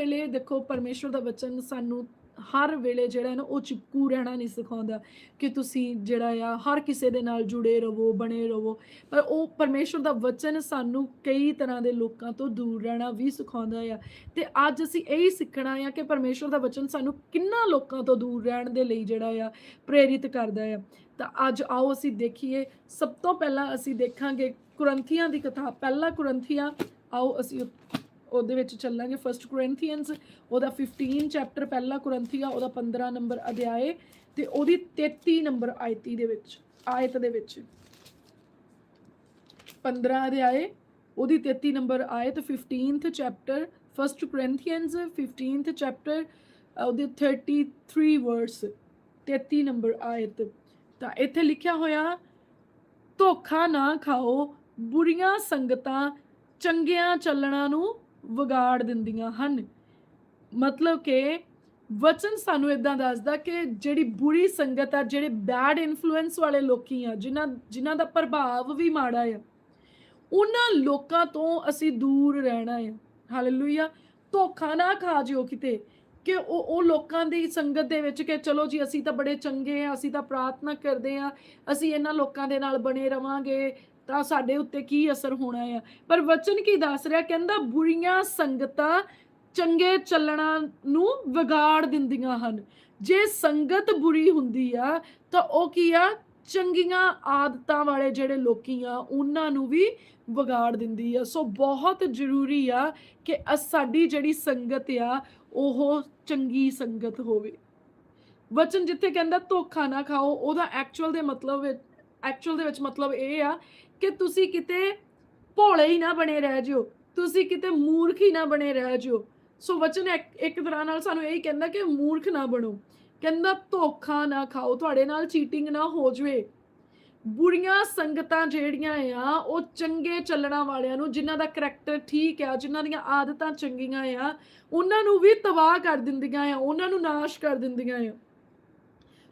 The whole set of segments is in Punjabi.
ਵੇਲੇ ਦੇਖੋ ਪਰਮੇਸ਼ਵਰ ਦਾ ਵਚਨ ਸਾਨੂੰ ਹਰ ਵੇਲੇ ਜਿਹੜਾ ਨਾ, ਉਹ ਚਿਪਕੂ ਰਹਿਣਾ ਨਹੀਂ ਸਿਖਾਉਂਦਾ ਕਿ ਤੁਸੀਂ ਜਿਹੜਾ ਆ, ਹਰ ਕਿਸੇ ਦੇ ਨਾਲ ਜੁੜੇ ਰਹੋ, ਬਣੇ ਰਹੋ। ਪਰ ਉਹ ਪਰਮੇਸ਼ਵਰ ਦਾ ਵਚਨ ਸਾਨੂੰ ਕਈ ਤਰ੍ਹਾਂ ਦੇ ਲੋਕਾਂ ਤੋਂ ਦੂਰ ਰਹਿਣਾ ਵੀ ਸਿਖਾਉਂਦਾ ਆ। ਤੇ ਅੱਜ ਅਸੀਂ ਇਹ ਹੀ ਸਿੱਖਣਾ ਆ ਕਿ ਪਰਮੇਸ਼ਵਰ ਦਾ ਵਚਨ ਸਾਨੂੰ ਕਿੰਨਾ ਲੋਕਾਂ ਤੋਂ ਦੂਰ ਰਹਿਣ ਦੇ ਲਈ ਜਿਹੜਾ ਆ, ਪ੍ਰੇਰਿਤ ਕਰਦਾ ਆ। ਤਾਂ ਅੱਜ ਆਓ ਅਸੀਂ ਦੇਖੀਏ, ਸਭ ਤੋਂ ਪਹਿਲਾਂ ਅਸੀਂ ਦੇਖਾਂਗੇ ਕੁਰੰਥੀਆਂ ਦੀ ਕਥਾ। ਪਹਿਲਾ ਕੁਰੰਥੀਆਂ, ਆਓ ਅਸੀਂ ਉਹਦੇ ਵਿੱਚ ਚੱਲਾਂਗੇ ਫਰਸਟ ਕੋਰਿੰਥੀਅਨਸ ਉਹਦਾ 15 ਚੈਪਟਰ ਪਹਿਲਾ ਕੁਰੰਥੀਆ, ਉਹਦਾ 15 ਨੰਬਰ ਅਧਿਆਏ ਤੇ ਉਹਦੀ 33 ਨੰਬਰ ਆਇਤੀ ਦੇ ਵਿੱਚ, ਆਇਤ ਦੇ ਵਿੱਚ। 15 ਅਧਿਆਏ, ਉਹਦੀ 33 ਨੰਬਰ ਆਇਤ 15th chapter first ਕੋਰਿੰਥੀਅਨਸ 15th chapter ਉਹਦੇ 33 ਵਰਸ 33 ਨੰਬਰ ਆਇਤ। ਤਾਂ ਇੱਥੇ ਲਿਖਿਆ ਹੋਇਆ, ਧੋਖਾ ਨਾ ਖਾਓ, ਬੁਰੀਆਂ ਸੰਗਤਾਂ ਚੰਗਿਆਂ ਚੱਲਣਾ ਨੂੰ ਵਿਗਾੜ ਦਿੰਦੀਆਂ ਹਨ। ਮਤਲਬ ਕਿ ਵਚਨ ਸਾਨੂੰ ਇਦਾਂ ਦੱਸਦਾ ਕਿ ਜਿਹੜੀ ਬੁਰੀ ਸੰਗਤ ਆ, ਜਿਹੜੇ ਬੈਡ ਇਨਫਲੂਐਂਸ ਵਾਲੇ ਲੋਕੀ ਆ, ਜਿਨ੍ਹਾਂ ਜਿਨ੍ਹਾਂ ਦਾ ਪ੍ਰਭਾਵ ਵੀ ਮਾੜਾ ਆ, ਉਹਨਾਂ ਲੋਕਾਂ ਤੋਂ ਅਸੀਂ ਦੂਰ ਰਹਿਣਾ ਹੈ ਹਾਲੇਲੂਇਆ ਧੋਖਾ ਨਾ ਖਾ ਜਿਓ ਕਿਤੇ ਕਿ ਉਹ ਉਹ ਲੋਕਾਂ ਦੀ ਸੰਗਤ ਦੇ ਵਿੱਚ ਕਿ ਚਲੋ ਜੀ ਅਸੀਂ ਤਾਂ ਬੜੇ ਚੰਗੇ ਆ, ਅਸੀਂ ਤਾਂ ਪ੍ਰਾਰਥਨਾ ਕਰਦੇ ਆ, ਅਸੀਂ ਇਹਨਾਂ ਲੋਕਾਂ ਦੇ ਨਾਲ ਬਣੇ ਰਵਾਂਗੇ ਤਾਂ ਸਾਡੇ ਉੱਤੇ ਕੀ ਅਸਰ ਹੋਣਾ ਆ? ਪਰ ਵਚਨ ਕੀ ਦੱਸ ਰਿਹਾ? ਕਹਿੰਦਾ, ਬੁਰੀਆਂ ਸੰਗਤਾਂ ਚੰਗੇ ਚੱਲਣਾ ਨੂੰ ਵਿਗਾੜ ਦਿੰਦੀਆਂ ਹਨ। ਜੇ ਸੰਗਤ ਬੁਰੀ ਹੁੰਦੀ ਆ, ਤਾਂ ਉਹ ਕੀ ਆ? ਚੰਗੀਆਂ ਆਦਤਾਂ ਵਾਲੇ ਜਿਹੜੇ ਲੋਕੀ ਆ, ਉਹਨਾਂ ਨੂੰ ਵੀ ਵਿਗਾੜ ਦਿੰਦੀ ਆ। ਸੋ ਬਹੁਤ ਜ਼ਰੂਰੀ ਆ ਕਿ ਸਾਡੀ ਜਿਹੜੀ ਸੰਗਤ ਆ, ਉਹ ਚੰਗੀ ਸੰਗਤ ਹੋਵੇ। ਵਚਨ ਜਿੱਥੇ ਕਹਿੰਦਾ, ਧੋਖਾ ਨਾ ਖਾਓ, ਉਹਦਾ ਐਕਚੁਅਲ ਦੇ ਮਤਲਬ ਐਕਚੁਅਲ ਦੇ ਵਿੱਚ ਮਤਲਬ ਇਹ ਆ ਕਿ ਤੁਸੀਂ ਕਿਤੇ ਭੋਲੇ ਹੀ ਨਾ ਬਣੇ ਰਹਿ ਜਿਓ, ਤੁਸੀਂ ਕਿਤੇ ਮੂਰਖ ਹੀ ਨਾ ਬਣੇ ਰਹਿ ਜਿਓ। ਸੋ ਵਚਨ ਇੱਕ ਤਰ੍ਹਾਂ ਨਾਲ ਸਾਨੂੰ ਇਹ ਕਹਿੰਦਾ ਕਿ ਮੂਰਖ ਨਾ ਬਣੋ। ਕਹਿੰਦਾ ਧੋਖਾ ਨਾ ਖਾਓ, ਤੁਹਾਡੇ ਨਾਲ ਚੀਟਿੰਗ ਨਾ ਹੋ ਜਵੇ। ਬੁਰੀਆਂ ਸੰਗਤਾਂ ਜਿਹੜੀਆਂ ਆ, ਉਹ ਚੰਗੇ ਚੱਲਣਾ ਵਾਲਿਆਂ ਨੂੰ, ਜਿਨ੍ਹਾਂ ਦਾ ਕਰੈਕਟਰ ਠੀਕ ਆ, ਜਿਨ੍ਹਾਂ ਦੀਆਂ ਆਦਤਾਂ ਚੰਗੀਆਂ ਆ, ਉਹਨਾਂ ਨੂੰ ਵੀ ਤਬਾਹ ਕਰ ਦਿੰਦੀਆਂ ਆ, ਉਹਨਾਂ ਨੂੰ ਨਾਸ਼ ਕਰ ਦਿੰਦੀਆਂ ਆ।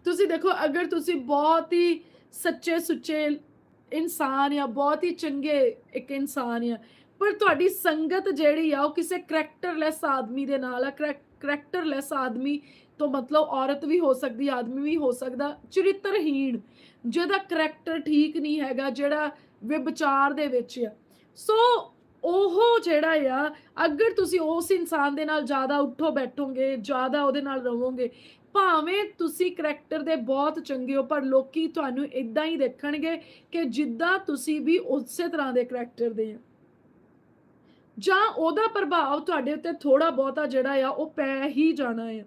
ਤੁਸੀਂ ਦੇਖੋ, ਅਗਰ ਤੁਸੀਂ ਬਹੁਤ ਹੀ ਸੱਚੇ ਸੁੱਚੇ ਇਨਸਾਨ ਆ, ਬਹੁਤ ਹੀ ਚੰਗੇ ਇੱਕ ਇਨਸਾਨ ਆ। ਪਰ ਤੁਹਾਡੀ ਸੰਗਤ ਜਿਹੜੀ ਆ, ਉਹ ਕਿਸੇ ਕਰੈਕਟਰਲੈਸ ਆਦਮੀ ਦੇ ਨਾਲ ਆ। ਕਰੈਕਟਰਲੈਸ ਆਦਮੀ ਤੋਂ ਮਤਲਬ ਔਰਤ ਵੀ ਹੋ ਸਕਦੀ, ਆਦਮੀ ਵੀ ਹੋ ਸਕਦਾ, ਚਰਿੱਤਰਹੀਣ, ਜਿਹਦਾ ਕਰੈਕਟਰ ਠੀਕ ਨਹੀਂ ਹੈਗਾ, ਜਿਹੜਾ ਵਿਚਾਰ ਦੇ ਵਿੱਚ ਆ। ਸੋ ਉਹ ਜਿਹੜਾ ਆ, ਅਗਰ ਤੁਸੀਂ ਉਸ ਇਨਸਾਨ ਦੇ ਨਾਲ ਜ਼ਿਆਦਾ ਉੱਠੋ ਬੈਠੋਗੇ, ਜ਼ਿਆਦਾ ਉਹਦੇ ਨਾਲ ਰਹੋਗੇ ਭਾਵੇਂ ਤੁਸੀਂ ਕਰੈਕਟਰ ਦੇ ਬਹੁਤ ਚੰਗੇ ਹੋ, ਪਰ ਲੋਕੀ ਤੁਹਾਨੂੰ ਇਦਾਂ ਹੀ ਦੇਖਣਗੇ ਕਿ ਜਿੱਦਾਂ ਤੁਸੀਂ ਵੀ ਉਸੇ ਤਰ੍ਹਾਂ ਦੇ ਕਰੈਕਟਰ ਦੇ ਆ ਜਾਂ ਉਹਦਾ ਪ੍ਰਭਾਵ ਤੁਹਾਡੇ ਉੱਤੇ ਥੋੜਾ ਬਹੁਤਾ ਜਿਹੜਾ ਆ, ਉਹ ਪੈ ਹੀ ਜਾਣਾ ਆ।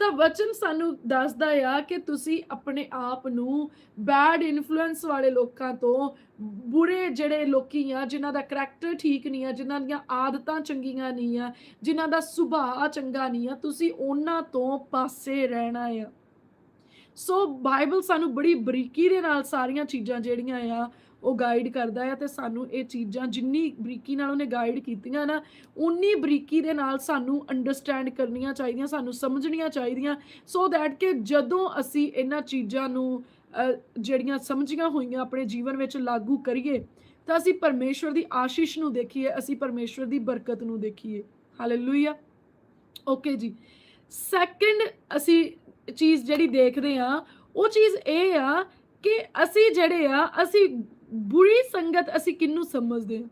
ਤਾਂ ਵਚਨ ਸਾਨੂੰ ਦੱਸਦਾ ਆ ਕਿ ਤੁਸੀਂ ਆਪਣੇ ਆਪ ਨੂੰ ਬੈਡ ਇਨਫਲੂਐਂਸ ਵਾਲੇ ਲੋਕਾਂ ਤੋਂ ਬੁਰੇ ਜਿਹੜੇ ਲੋਕੀ ਆ, ਜਿਨ੍ਹਾਂ ਦਾ ਕਰੈਕਟਰ ਠੀਕ ਨਹੀਂ ਆ, ਜਿਨ੍ਹਾਂ ਦੀਆਂ ਆਦਤਾਂ ਚੰਗੀਆਂ ਨਹੀਂ ਆ, ਜਿਨ੍ਹਾਂ ਦਾ ਸੁਭਾਅ ਚੰਗਾ ਨਹੀਂ ਆ, ਤੁਸੀਂ ਉਹਨਾਂ ਤੋਂ ਪਾਸੇ ਰਹਿਣਾ ਆ। ਸੋ ਬਾਈਬਲ ਸਾਨੂੰ ਬੜੀ ਬਰੀਕੀ ਦੇ ਨਾਲ ਸਾਰੀਆਂ ਚੀਜ਼ਾਂ ਜਿਹੜੀਆਂ ਆ ਉਹ ਗਾਈਡ ਕਰਦਾ ਹੈ ਤੇ ਸਾਨੂੰ ਇਹ ਚੀਜ਼ਾਂ ਜਿੰਨੀ ਬਰੀਕੀ ਨਾਲ ਉਹਨੇ ਗਾਈਡ ਕੀਤੀਆਂ ਨਾ ਉਨੀ ਬਰੀਕੀ ਦੇ ਨਾਲ ਸਾਨੂੰ ਅੰਡਰਸਟੈਂਡ ਕਰਨੀਆਂ ਚਾਹੀਦੀਆਂ, ਸਾਨੂੰ ਸਮਝਣੀਆਂ ਚਾਹੀਦੀਆਂ। ਸੋ ਦੈਟ ਕਿ ਜਦੋਂ ਅਸੀਂ ਇਹਨਾਂ ਚੀਜ਼ਾਂ ਨੂੰ ਜਿਹੜੀਆਂ ਸਮਝੀਆਂ ਹੋਈਆਂ ਆਪਣੇ ਜੀਵਨ ਵਿੱਚ ਲਾਗੂ ਕਰੀਏ, ਤਾਂ ਅਸੀਂ ਪਰਮੇਸ਼ਵਰ ਦੀ ਆਸ਼ੀਸ਼ ਨੂੰ ਦੇਖੀਏ, ਅਸੀਂ ਪਰਮੇਸ਼ਵਰ ਦੀ ਬਰਕਤ ਨੂੰ ਦੇਖੀਏ। ਹਾਲੇਲੂਇਆ ਓਕੇ ਜੀ। ਸੈਕੰਡ ਅਸੀਂ ਚੀਜ਼ ਜਿਹੜੀ ਦੇਖਦੇ ਆ ਉਹ ਚੀਜ਼ ਇਹ ਆ ਕਿ ਅਸੀਂ ਜਿਹੜੇ ਆ, ਅਸੀਂ ਬੁਰੀ ਸੰਗਤ ਅਸੀਂ ਕਿੰਨੂੰ ਸਮਝਦੇ ਹਾਂ?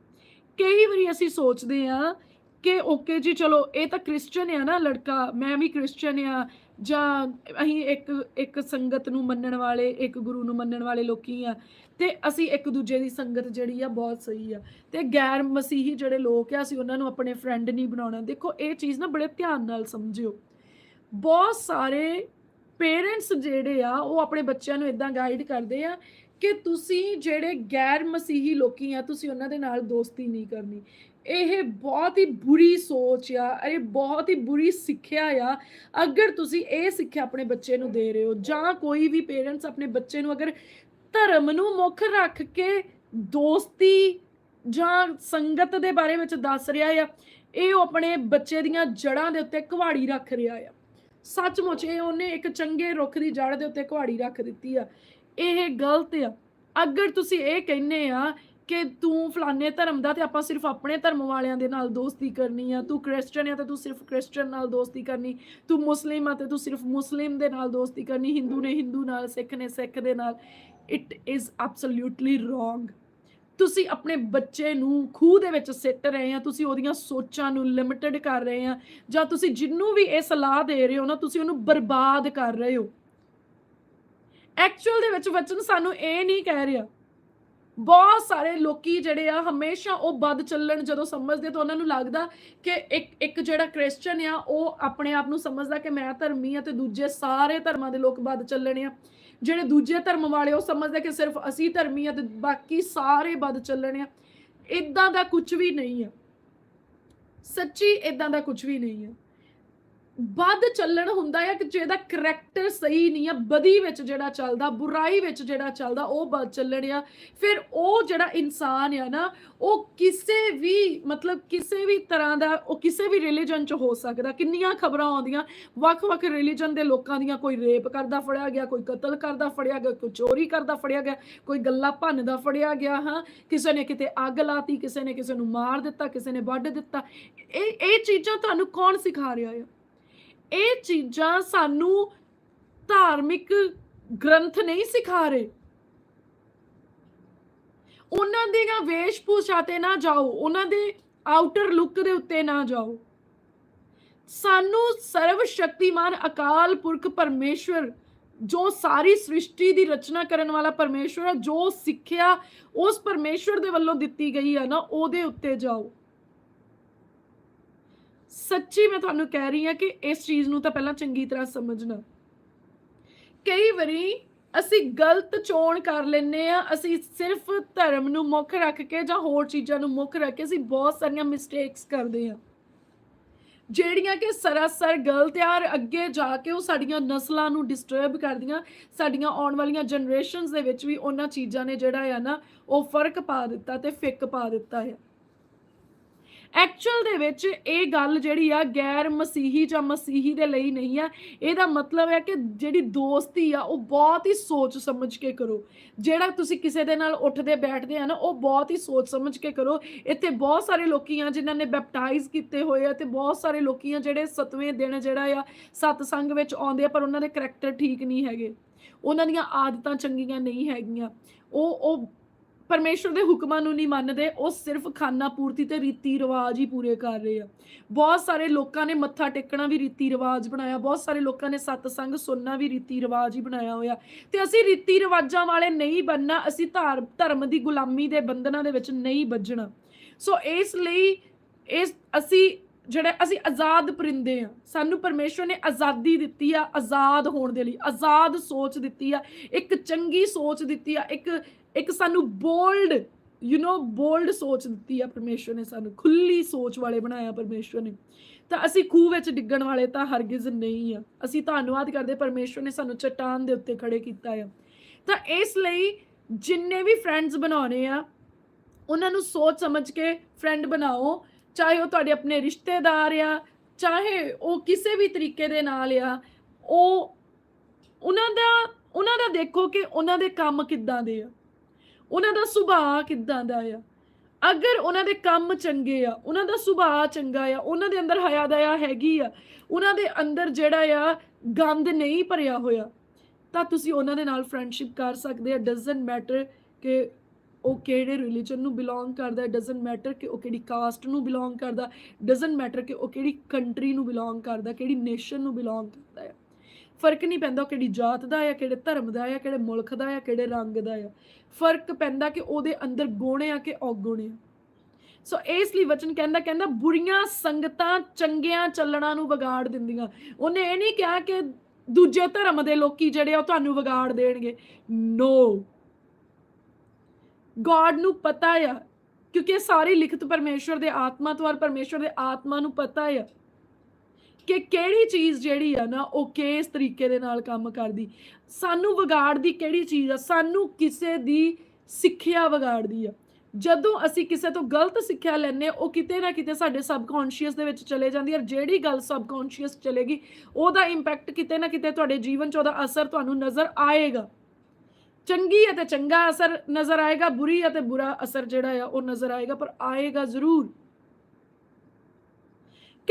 ਕਈ ਵਾਰੀ ਅਸੀਂ ਸੋਚਦੇ ਹਾਂ ਕਿ ਓਕੇ ਜੀ, ਚਲੋ ਇਹ ਤਾਂ ਕ੍ਰਿਸਚੀਅਨ ਆ ਨਾ ਲੜਕਾ, ਮੈਂ ਵੀ ਕ੍ਰਿਸਚੀਅਨ ਆ। ਜਾਂ ਅਸੀਂ ਇੱਕ ਇੱਕ ਸੰਗਤ ਨੂੰ ਮੰਨਣ ਵਾਲੇ, ਇੱਕ ਗੁਰੂ ਨੂੰ ਮੰਨਣ ਵਾਲੇ ਲੋਕੀ ਆ। ਤੇ ਅਸੀਂ ਇੱਕ ਦੂਜੇ ਦੀ ਸੰਗਤ ਜਿਹੜੀ ਆ ਬਹੁਤ ਸਹੀ ਆ। ਤੇ ਗੈਰ ਮਸੀਹੀ ਜਿਹੜੇ ਲੋਕ ਆ, ਅਸੀਂ ਉਹਨਾਂ ਨੂੰ ਆਪਣੇ ਫਰੈਂਡ ਨਹੀਂ ਬਣਾਉਣਾ। ਦੇਖੋ, ਇਹ ਚੀਜ਼ ਨਾ ਬੜੇ ਧਿਆਨ ਨਾਲ ਸਮਝਿਓ। ਬਹੁਤ ਸਾਰੇ ਪੇਰੈਂਟਸ ਜਿਹੜੇ ਆ, ਉਹ ਆਪਣੇ ਬੱਚਿਆਂ ਨੂੰ ਇਦਾਂ ਗਾਈਡ ਕਰਦੇ ਆ ਕਿ ਤੁਸੀਂ ਜਿਹੜੇ ਗੈਰ ਮਸੀਹੀ ਲੋਕੀ ਆ, ਤੁਸੀਂ ਉਹਨਾਂ ਦੇ ਨਾਲ ਦੋਸਤੀ ਨਹੀਂ ਕਰਨੀ। ਇਹ ਬਹੁਤ ਹੀ ਬੁਰੀ ਸੋਚ ਆ, ਇਹ ਬਹੁਤ ਹੀ ਬੁਰੀ ਸਿੱਖਿਆ ਆ। ਅਗਰ ਤੁਸੀਂ ਇਹ ਸਿੱਖਿਆ ਆਪਣੇ ਬੱਚੇ ਨੂੰ ਦੇ ਰਹੇ ਹੋ, ਜਾਂ ਕੋਈ ਵੀ ਪੇਰੈਂਟਸ ਆਪਣੇ ਬੱਚੇ ਨੂੰ ਅਗਰ ਧਰਮ ਨੂੰ ਮੁੱਖ ਰੱਖ ਕੇ ਦੋਸਤੀ ਜਾਂ ਸੰਗਤ ਦੇ ਬਾਰੇ ਵਿੱਚ ਦੱਸ ਰਿਹਾ ਆ, ਇਹ ਉਹ ਆਪਣੇ ਬੱਚੇ ਦੀਆਂ ਜੜ੍ਹਾਂ ਦੇ ਉੱਤੇ ਕੁਹਾੜੀ ਰੱਖ ਰਿਹਾ ਆ। ਸੱਚਮੁੱਚ ਇਹ ਉਹਨੇ ਇੱਕ ਚੰਗੇ ਰੁੱਖ ਦੀ ਜੜ ਦੇ ਉੱਤੇ ਕੁਹਾੜੀ ਰੱਖ ਦਿੱਤੀ ਆ। ਇਹ ਗਲਤ ਆ। ਅਗਰ ਤੁਸੀਂ ਇਹ ਕਹਿੰਨੇ ਆ ਕਿ ਤੂੰ ਫਲਾਣੇ ਧਰਮ ਦਾ ਤੇ ਆਪਾਂ ਸਿਰਫ ਆਪਣੇ ਧਰਮ ਵਾਲਿਆਂ ਦੇ ਨਾਲ ਦੋਸਤੀ ਕਰਨੀ ਆ, ਤੂੰ ਕ੍ਰਿਸਚੀਅਨ ਆ ਤੇ ਤੂੰ ਸਿਰਫ ਕ੍ਰਿਸਚੀਅਨ ਨਾਲ ਦੋਸਤੀ ਕਰਨੀ, ਤੂੰ ਮੁਸਲਿਮ ਆ ਤੇ ਤੂੰ ਸਿਰਫ ਮੁਸਲਿਮ ਦੇ ਨਾਲ ਦੋਸਤੀ ਕਰਨੀ ਹਿੰਦੂ ਨੇ ਹਿੰਦੂ ਨਾਲ ਸਿੱਖ ਨੇ ਸਿੱਖ ਦੇ ਨਾਲ ਇਟ ਇਜ਼ ਐਬਸੋਲੂਟਲੀ ਰੋਂਗ ਤੁਸੀਂ ਆਪਣੇ ਬੱਚੇ ਨੂੰ ਖੂਹ ਦੇ ਵਿੱਚ ਸਿੱਟ ਰਹੇ ਆ, ਤੁਸੀਂ ਉਹਦੀਆਂ ਸੋਚਾਂ ਨੂੰ ਲਿਮਿਟਡ ਕਰ ਰਹੇ ਆ, ਜਾਂ ਤੁਸੀਂ ਜਿੰਨੂੰ ਵੀ ਇਹ ਸਲਾਹ ਦੇ ਰਹੇ ਹੋ ਨਾ, ਤੁਸੀਂ ਉਹਨੂੰ ਬਰਬਾਦ ਕਰ ਰਹੇ ਹੋ। ਐਕਚੁਅਲ ਦੇ ਵਿੱਚ ਵਚਨ ਸਾਨੂੰ ਇਹ ਨਹੀਂ ਕਹਿ ਰਿਹਾ। ਬਹੁਤ ਸਾਰੇ ਲੋਕੀ ਜਿਹੜੇ ਆ, ਹਮੇਸ਼ਾ ਉਹ ਬਦ ਚੱਲਣ ਜਦੋਂ ਸਮਝਦੇ ਤਾਂ ਉਹਨਾਂ ਨੂੰ ਲੱਗਦਾ ਕਿ ਇੱਕ ਇੱਕ ਜਿਹੜਾ ਕ੍ਰਿਸਚੀਅਨ ਆ, ਉਹ ਆਪਣੇ ਆਪ ਨੂੰ ਸਮਝਦਾ ਕਿ ਮੈਂ ਧਰਮੀ ਆ ਤੇ ਦੂਜੇ ਸਾਰੇ ਧਰਮਾਂ ਦੇ ਲੋਕ ਬਦ ਚੱਲਣੇ ਆ। ਜਿਹੜੇ ਦੂਜੇ ਧਰਮ ਵਾਲੇ, ਉਹ ਸਮਝਦੇ ਕਿ ਸਿਰਫ ਅਸੀਂ ਧਰਮੀ ਆ ਤੇ ਬਾਕੀ ਸਾਰੇ ਬਦ ਚੱਲਣੇ ਆ। ਇਦਾਂ ਦਾ ਕੁਝ ਵੀ ਨਹੀਂ ਆ। ਸੱਚੀ ਇਦਾਂ ਦਾ ਕੁਝ ਵੀ ਨਹੀਂ ਆ। ਵੱਧ ਚੱਲਣ ਹੁੰਦਾ ਹੈ ਕਿ ਜਿਹਦਾ ਕਰੈਕਟਰ ਸਹੀ ਨਹੀਂ ਆ, ਬਦੀ ਵਿੱਚ ਜਿਹੜਾ ਚੱਲਦਾ, ਬੁਰਾਈ ਵਿੱਚ ਜਿਹੜਾ ਚੱਲਦਾ, ਉਹ ਵੱਧ ਚੱਲਣ ਆ। ਫਿਰ ਉਹ ਜਿਹੜਾ ਇਨਸਾਨ ਆ ਨਾ, ਉਹ ਕਿਸੇ ਵੀ ਮਤਲਬ ਕਿਸੇ ਵੀ ਤਰ੍ਹਾਂ ਦਾ, ਉਹ ਕਿਸੇ ਵੀ ਰਿਲੀਜਨ ਚ ਹੋ ਸਕਦਾ। ਕਿੰਨੀਆਂ ਖਬਰਾਂ ਆਉਂਦੀਆਂ, ਵੱਖ-ਵੱਖ ਰਿਲੀਜਨ ਦੇ ਲੋਕਾਂ ਦੀਆਂ, ਕੋਈ ਰੇਪ ਕਰਦਾ ਫੜਿਆ ਗਿਆ, ਕੋਈ ਕਤਲ ਕਰਦਾ ਫੜਿਆ ਗਿਆ, ਕੋਈ ਚੋਰੀ ਕਰਦਾ ਫੜਿਆ ਗਿਆ, ਕੋਈ ਗੱਲਾਂ ਭੰਨਦਾ ਫੜਿਆ ਗਿਆ, ਹਾਂ। ਕਿਸੇ ਨੇ ਕਿਤੇ ਅੱਗ ਲਾਤੀ, ਕਿਸੇ ਨੇ ਕਿਸੇ ਨੂੰ ਮਾਰ ਦਿੱਤਾ, ਕਿਸੇ ਨੇ ਵੱਢ ਦਿੱਤਾ। ਇਹ ਇਹ ਚੀਜ਼ਾਂ ਤੁਹਾਨੂੰ ਕੌਣ ਸਿਖਾ ਰਿਹਾ ਹੈ ਇਹ ਚੀਜ਼ਾਂ ਸਾਨੂੰ ਧਾਰਮਿਕ ਗ੍ਰੰਥ ਨਹੀਂ ਸਿਖਾ ਰਹੇ। ਉਹਨਾਂ ਦੀਆਂ ਵੇਸ਼ਭੂਸ਼ਾ ਤੇ ਨਾ ਜਾਓ, ਉਹਨਾਂ ਦੇ ਆਊਟਰ ਲੁੱਕ ਦੇ ਉੱਤੇ ਨਾ ਜਾਓ। ਸਾਨੂੰ ਸਰਵ ਸ਼ਕਤੀਮਾਨ ਅਕਾਲ ਪੁਰਖ ਪਰਮੇਸ਼ਵਰ, ਜੋ ਸਾਰੀ ਸ੍ਰਿਸ਼ਟੀ ਦੀ ਰਚਨਾ ਕਰਨ ਵਾਲਾ ਪਰਮੇਸ਼ਵਰ ਹੈ ਜੋ ਸਿੱਖਿਆ ਉਸ ਪਰਮੇਸ਼ਵਰ ਦੇ ਵੱਲੋਂ ਦਿੱਤੀ ਗਈ ਹੈ ਨਾ, ਉਹਦੇ ਉੱਤੇ ਜਾਓ। ਸੱਚੀ ਮੈਂ ਤੁਹਾਨੂੰ ਕਹਿ ਰਹੀ ਹਾਂ ਕਿ ਇਸ ਚੀਜ਼ ਨੂੰ ਤਾਂ ਪਹਿਲਾਂ ਚੰਗੀ ਤਰ੍ਹਾਂ ਸਮਝਣਾ। ਕਈ ਵਾਰੀ ਅਸੀਂ ਗਲਤ ਚੋਣ ਕਰ ਲੈਨੇ ਆ ਅਸੀਂ ਸਿਰਫ ਧਰਮ ਨੂੰ ਮੁੱਖ ਰੱਖ ਕੇ ਜਾਂ ਹੋਰ ਚੀਜ਼ਾਂ ਨੂੰ ਮੁੱਖ ਰੱਖ ਕੇ ਅਸੀਂ ਬਹੁਤ ਸਾਰੀਆਂ ਮਿਸਟੇਕਸ ਕਰਦੇ ਆ ਜਿਹੜੀਆਂ ਕਿ ਸਰਾਸਰ ਗਲਤ ਯਾਰ ਅੱਗੇ ਜਾ ਕੇ ਉਹ ਸਾਡੀਆਂ ਨਸਲਾਂ ਨੂੰ ਡਿਸਟਰਬ ਕਰਦੀਆਂ, ਸਾਡੀਆਂ ਆਉਣ ਵਾਲੀਆਂ ਜਨਰੇਸ਼ਨਸ ਦੇ ਵਿੱਚ ਵੀ ਉਹਨਾਂ ਚੀਜ਼ਾਂ ਨੇ ਜਿਹੜਾ ਆ ਨਾ, ਉਹ ਫ਼ਰਕ ਪਾ ਦਿੱਤਾ ਤੇ ਫਿੱਕ ਪਾ ਦਿੱਤਾ ਹੈ ਐਕਚੁਅਲ ਦੇ ਵਿੱਚ ਇਹ ਗੱਲ ਜਿਹੜੀ ਆ ਗੈਰ ਮਸੀਹੀ ਜਾਂ ਮਸੀਹੀ ਦੇ ਲਈ ਨਹੀਂ ਆ। ਇਹਦਾ ਮਤਲਬ ਹੈ ਕਿ ਜਿਹੜੀ ਦੋਸਤੀ ਆ, ਉਹ ਬਹੁਤ ਹੀ ਸੋਚ ਸਮਝ ਕੇ ਕਰੋ। ਜਿਹੜਾ ਤੁਸੀਂ ਕਿਸੇ ਦੇ ਨਾਲ ਉੱਠਦੇ ਬੈਠਦੇ ਆ ਨਾ, ਉਹ ਬਹੁਤ ਹੀ ਸੋਚ ਸਮਝ ਕੇ ਕਰੋ। ਇੱਥੇ ਬਹੁਤ ਸਾਰੇ ਲੋਕੀ ਆ ਜਿਨ੍ਹਾਂ ਨੇ ਬੈਪਟਾਈਜ਼ ਕੀਤੇ ਹੋਏ ਆ ਤੇ ਬਹੁਤ ਸਾਰੇ ਲੋਕੀ ਆ ਜਿਹੜੇ ਸਤਵੇਂ ਦਿਨ ਜਿਹੜਾ ਆ, ਸਤਸੰਗ ਵਿੱਚ ਆਉਂਦੇ ਆ, ਪਰ ਉਹਨਾਂ ਦੇ ਕਰੈਕਟਰ ਠੀਕ ਨਹੀਂ ਹੈਗੇ। ਉਹਨਾਂ ਦੀਆਂ ਆਦਤਾਂ ਚੰਗੀਆਂ ਨਹੀਂ ਹੈਗੀਆਂ। ਉਹ ਉਹ ਪਰਮੇਸ਼ਰ ਦੇ ਹੁਕਮਾਂ ਨੂੰ ਨਹੀਂ ਮੰਨਦੇ, ਉਹ ਸਿਰਫ ਖਾਨਾ ਪੂਰਤੀ ਤੇ ਰੀਤੀ ਰਿਵਾਜ ਹੀ ਪੂਰੇ ਕਰ ਰਹੇ ਆ। ਬਹੁਤ ਸਾਰੇ ਲੋਕਾਂ ਨੇ ਮੱਥਾ ਟੇਕਣਾ ਵੀ ਰੀਤੀ ਰਿਵਾਜ ਬਣਾਇਆ, ਬਹੁਤ ਸਾਰੇ ਲੋਕਾਂ ਨੇ ਸਤਸੰਗ ਸੁਣਨਾ ਵੀ ਰੀਤੀ ਰਿਵਾਜ ਹੀ ਬਣਾਇਆ ਹੋਇਆ। ਤੇ ਅਸੀਂ ਰੀਤੀ ਰਿਵਾਜਾਂ ਵਾਲੇ ਨਹੀਂ ਬੰਨਣਾ ਅਸੀਂ ਧਾਰ, ਧਰਮ ਦੀ ਗੁਲਾਮੀ ਦੇ ਬੰਧਨਾਂ ਦੇ ਵਿੱਚ ਨਹੀਂ ਵੱਜਣਾ। ਸੋ ਇਸ ਲਈ ਇਸ ਅਸੀਂ ਜਿਹੜਾ, ਅਸੀਂ ਆਜ਼ਾਦ ਪਰਿੰਦੇ ਆ। ਸਾਨੂੰ ਪਰਮੇਸ਼ਰ ਨੇ ਆਜ਼ਾਦੀ ਦਿੱਤੀ ਆ, ਆਜ਼ਾਦ ਹੋਣ ਦੇ ਲਈ, ਆਜ਼ਾਦ ਸੋਚ ਦਿੱਤੀ ਆ, ਇੱਕ ਚੰਗੀ ਸੋਚ ਦਿੱਤੀ ਆ, ਇੱਕ ਇੱਕ ਸਾਨੂੰ ਬੋਲਡ ਯੂ نو ਬੋਲਡ ਸੋਚ ਦਿੱਤੀ ਆ ਪਰਮੇਸ਼ਰ ਨੇ ਸਾਨੂੰ ਖੁੱਲੀ ਸੋਚ ਵਾਲੇ ਬਣਾਇਆ ਪਰਮੇਸ਼ਰ ਨੇ। ਤਾਂ ਅਸੀਂ ਖੂਹ ਵਿੱਚ ਡਿੱਗਣ ਵਾਲੇ ਤਾਂ ਹਰਗਿਜ਼ ਨਹੀਂ ਆ। ਅਸੀਂ ਧੰਨਵਾਦ ਕਰਦੇ ਪਰਮੇਸ਼ਰ ਨੇ ਸਾਨੂੰ ਚਟਾਨ ਦੇ ਉੱਤੇ ਖੜੇ ਕੀਤਾ ਆ। ਤਾਂ ਇਸ ਲਈ ਜਿੰਨੇ ਵੀ ਫਰੈਂਡਸ ਬਣਾਉਣੇ ਆ, ਉਹਨਾਂ ਨੂੰ ਸੋਚ ਸਮਝ ਕੇ ਫਰੈਂਡ ਬਣਾਓ, ਚਾਹੇ ਉਹ ਤੁਹਾਡੇ ਆਪਣੇ ਰਿਸ਼ਤੇਦਾਰ ਆ, ਚਾਹੇ ਉਹ ਕਿਸੇ ਵੀ ਤਰੀਕੇ ਦੇ ਨਾਲ ਆ, ਉਹ ਉਹਨਾਂ ਦਾ ਉਹਨਾਂ ਦਾ ਦੇਖੋ ਕਿ ਉਹਨਾਂ ਦੇ ਕੰਮ ਕਿੱਦਾਂ ਦੇ ਆ। ਉਹਨਾਂ ਦਾ ਸੁਭਾਅ ਕਿੱਦਾਂ ਦਾ ਆ? ਅਗਰ ਉਹਨਾਂ ਦੇ ਕੰਮ ਚੰਗੇ ਆ, ਉਹਨਾਂ ਦਾ ਸੁਭਾਅ ਚੰਗਾ ਆ, ਉਹਨਾਂ ਦੇ ਅੰਦਰ ਹਯਾ ਦਇਆ ਹੈਗੀ ਆ, ਉਹਨਾਂ ਦੇ ਅੰਦਰ ਜਿਹੜਾ ਆ ਗੰਦ ਨਹੀਂ ਭਰਿਆ ਹੋਇਆ, ਤਾਂ ਤੁਸੀਂ ਉਹਨਾਂ ਦੇ ਨਾਲ ਫਰੈਂਡਸ਼ਿਪ ਕਰ ਸਕਦੇ ਆ। ਡਸਨਟ ਮੈਟਰ ਕਿ ਉਹ ਕਿਹੜੇ ਰਿਲੀਜਨ ਨੂੰ ਬਿਲੋਂਗ ਕਰਦਾ ਡਸਨਟ ਮੈਟਰ ਕਿ ਉਹ ਕਿਹੜੀ ਕਾਸਟ ਨੂੰ ਬਿਲੋਂਗ ਕਰਦਾ ਡਸਨਟ ਮੈਟਰ ਕਿ ਉਹ ਕਿਹੜੀ ਕੰਟਰੀ ਨੂੰ ਬਿਲੋਂਗ ਕਰਦਾ, ਕਿਹੜੀ ਨੇਸ਼ਨ ਨੂੰ ਬਿਲੋਂਗ ਕਰਦਾ ਹੈ ਫ਼ਰਕ ਨਹੀਂ ਪੈਂਦਾ ਉਹ ਕਿਹੜੀ ਜਾਤ ਦਾ ਆ, ਕਿਹੜੇ ਧਰਮ ਦਾ ਆ, ਕਿਹੜੇ ਮੁਲਕ ਦਾ ਆ, ਕਿਹੜੇ ਰੰਗ ਦਾ ਆ। ਫ਼ਰਕ ਪੈਂਦਾ ਕਿ ਉਹਦੇ ਅੰਦਰ ਗੁਣ ਆ ਕਿ ਔਗੁਣ ਆ। ਸੋ ਇਸ ਲਈ ਵਚਨ ਕਹਿੰਦਾ ਕਹਿੰਦਾ, ਬੁਰੀਆਂ ਸੰਗਤਾਂ ਚੰਗਿਆਂ ਚੱਲਣਾ ਨੂੰ ਵਿਗਾੜ ਦਿੰਦੀਆਂ। ਉਹਨੇ ਇਹ ਨਹੀਂ ਕਿਹਾ ਕਿ ਦੂਜੇ ਧਰਮ ਦੇ ਲੋਕੀ ਜਿਹੜੇ ਆ, ਉਹ ਤੁਹਾਨੂੰ ਵਿਗਾੜ ਦੇਣਗੇ। ਨੋ ਗੋਡ ਨੂੰ ਪਤਾ ਆ, ਕਿਉਂਕਿ ਇਹ ਸਾਰੀ ਲਿਖਤ ਪਰਮੇਸ਼ਵਰ ਦੇ ਆਤਮਾ ਤੋਂ ਔਰ ਪਰਮੇਸ਼ਵਰ ਦੇ ਆਤਮਾ ਨੂੰ ਪਤਾ ਆ ਕਿ ਕਿਹੜੀ ਚੀਜ਼ ਜਿਹੜੀ ਆ ਨਾ, ਉਹ ਕਿਸ ਤਰੀਕੇ ਦੇ ਨਾਲ ਕੰਮ ਕਰਦੀ? ਸਾਨੂੰ ਵਿਗਾੜਦੀ ਕਿਹੜੀ ਚੀਜ਼ ਆ? ਸਾਨੂੰ ਕਿਸੇ ਦੀ ਸਿੱਖਿਆ ਵਿਗਾੜਦੀ ਆ। ਜਦੋਂ ਅਸੀਂ ਕਿਸੇ ਤੋਂ ਗਲਤ ਸਿੱਖਿਆ ਲੈਨੇ ਉਹ ਕਿਤੇ ਨਾ ਕਿਤੇ ਸਾਡੇ ਸਬਕੌਂਸ਼ੀਅਸ ਦੇ ਵਿੱਚ ਚਲੇ ਜਾਂਦੀ ਹੈ ਜਿਹੜੀ ਗੱਲ ਸਬਕੌਂਸ਼ੀਅਸ ਚਲੇਗੀ, ਉਹਦਾ ਇੰਪੈਕਟ ਕਿਤੇ ਨਾ ਕਿਤੇ ਤੁਹਾਡੇ ਜੀਵਨ 'ਚ ਉਹਦਾ ਅਸਰ ਤੁਹਾਨੂੰ ਨਜ਼ਰ ਆਏਗਾ। ਚੰਗੀ ਹੈ ਤੇ ਚੰਗਾ ਅਸਰ ਨਜ਼ਰ ਆਏਗਾ, ਬੁਰੀ ਹੈ ਤੇ ਬੁਰਾ ਅਸਰ ਜਿਹੜਾ ਆ, ਉਹ ਨਜ਼ਰ ਆਏਗਾ, ਪਰ ਆਏਗਾ ਜ਼ਰੂਰ।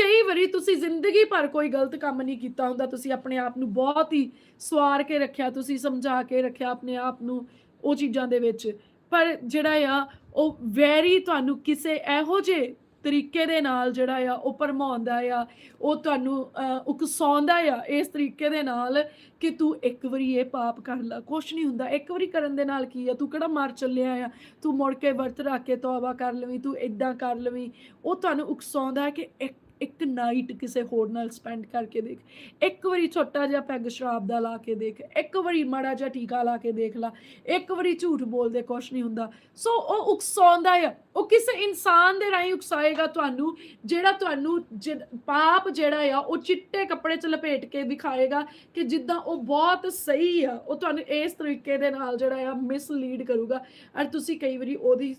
ਕਈ ਵਾਰੀ ਤੁਸੀਂ ਜ਼ਿੰਦਗੀ ਭਰ ਕੋਈ ਗਲਤ ਕੰਮ ਨਹੀਂ ਕੀਤਾ ਹੁੰਦਾ, ਤੁਸੀਂ ਆਪਣੇ ਆਪ ਨੂੰ ਬਹੁਤ ਹੀ ਸਵਾਰ ਕੇ ਰੱਖਿਆ, ਤੁਸੀਂ ਸਮਝਾ ਕੇ ਰੱਖਿਆ ਆਪਣੇ ਆਪ ਨੂੰ ਉਹ ਚੀਜ਼ਾਂ ਦੇ ਵਿੱਚ। ਪਰ ਜਿਹੜਾ ਆ, ਉਹ ਵੈਰੀ ਤੁਹਾਨੂੰ ਕਿਸੇ ਇਹੋ ਜਿਹੇ ਤਰੀਕੇ ਦੇ ਨਾਲ ਜਿਹੜਾ ਆ, ਉਹ ਭਰਮਾਉਂਦਾ ਆ, ਉਹ ਤੁਹਾਨੂੰ ਉਕਸਾਉਂਦਾ ਆ, ਇਸ ਤਰੀਕੇ ਦੇ ਨਾਲ ਕਿ ਤੂੰ ਇੱਕ ਵਾਰੀ ਇਹ ਪਾਪ ਕਰ ਲੈ ਕੁਛ ਨਹੀਂ ਹੁੰਦਾ। ਇੱਕ ਵਾਰੀ ਕਰਨ ਦੇ ਨਾਲ ਕੀ ਆ, ਤੂੰ ਕਿਹੜਾ ਮਾਰ ਚੱਲਿਆ ਆ? ਤੂੰ ਮੁੜ ਕੇ ਵਰਤ ਰੱਖ ਕੇ ਤੌਬਾ ਕਰ ਲਵੀਂ, ਤੂੰ ਇਦਾਂ ਕਰ ਲਵੀਂ। ਉਹ ਤੁਹਾਨੂੰ ਉਕਸਾਉਂਦਾ ਕਿ ਇੱਕ ਇੱਕ ਨਾਈਟ ਕਿਸੇ ਹੋਰ ਨਾਲ ਸਪੈਂਡ ਕਰਕੇ ਦੇਖ। ਇੱਕ ਵਾਰੀ ਛੋਟਾ ਜਿਹਾ ਪੈਗ ਸ਼ਰਾਬ ਦਾ ਲਾ ਕੇ ਦੇਖ, ਇੱਕ ਵਾਰੀ ਮਾੜਾ ਜਿਹਾ ਟੀਕਾ ਲਾ ਕੇ ਦੇਖ ਲਾ, ਇੱਕ ਵਾਰੀ ਝੂਠ ਬੋਲਦੇ ਕੁਛ ਨਹੀਂ ਹੁੰਦਾ। ਸੋ ਉਹ ਉਕਸਾਉਂਦਾ ਆ। ਉਹ ਕਿਸੇ ਇਨਸਾਨ ਦੇ ਰਾਹੀਂ ਉਕਸਾਏਗਾ ਤੁਹਾਨੂੰ, ਜਿਹੜਾ ਤੁਹਾਨੂੰ ਜਿ- ਪਾਪ ਜਿਹੜਾ ਆ, ਉਹ ਚਿੱਟੇ ਕੱਪੜੇ 'ਚ ਲਪੇਟ ਕੇ ਦਿਖਾਏਗਾ ਕਿ ਜਿੱਦਾਂ ਉਹ ਬਹੁਤ ਸਹੀ ਆ। ਉਹ ਤੁਹਾਨੂੰ ਇਸ ਤਰੀਕੇ ਦੇ ਨਾਲ ਜਿਹੜਾ ਆ ਮਿਸਲੀਡ ਕਰੂਗਾ। ਔਰ ਤੁਸੀਂ ਕਈ ਵਾਰੀ ਉਹਦੀ,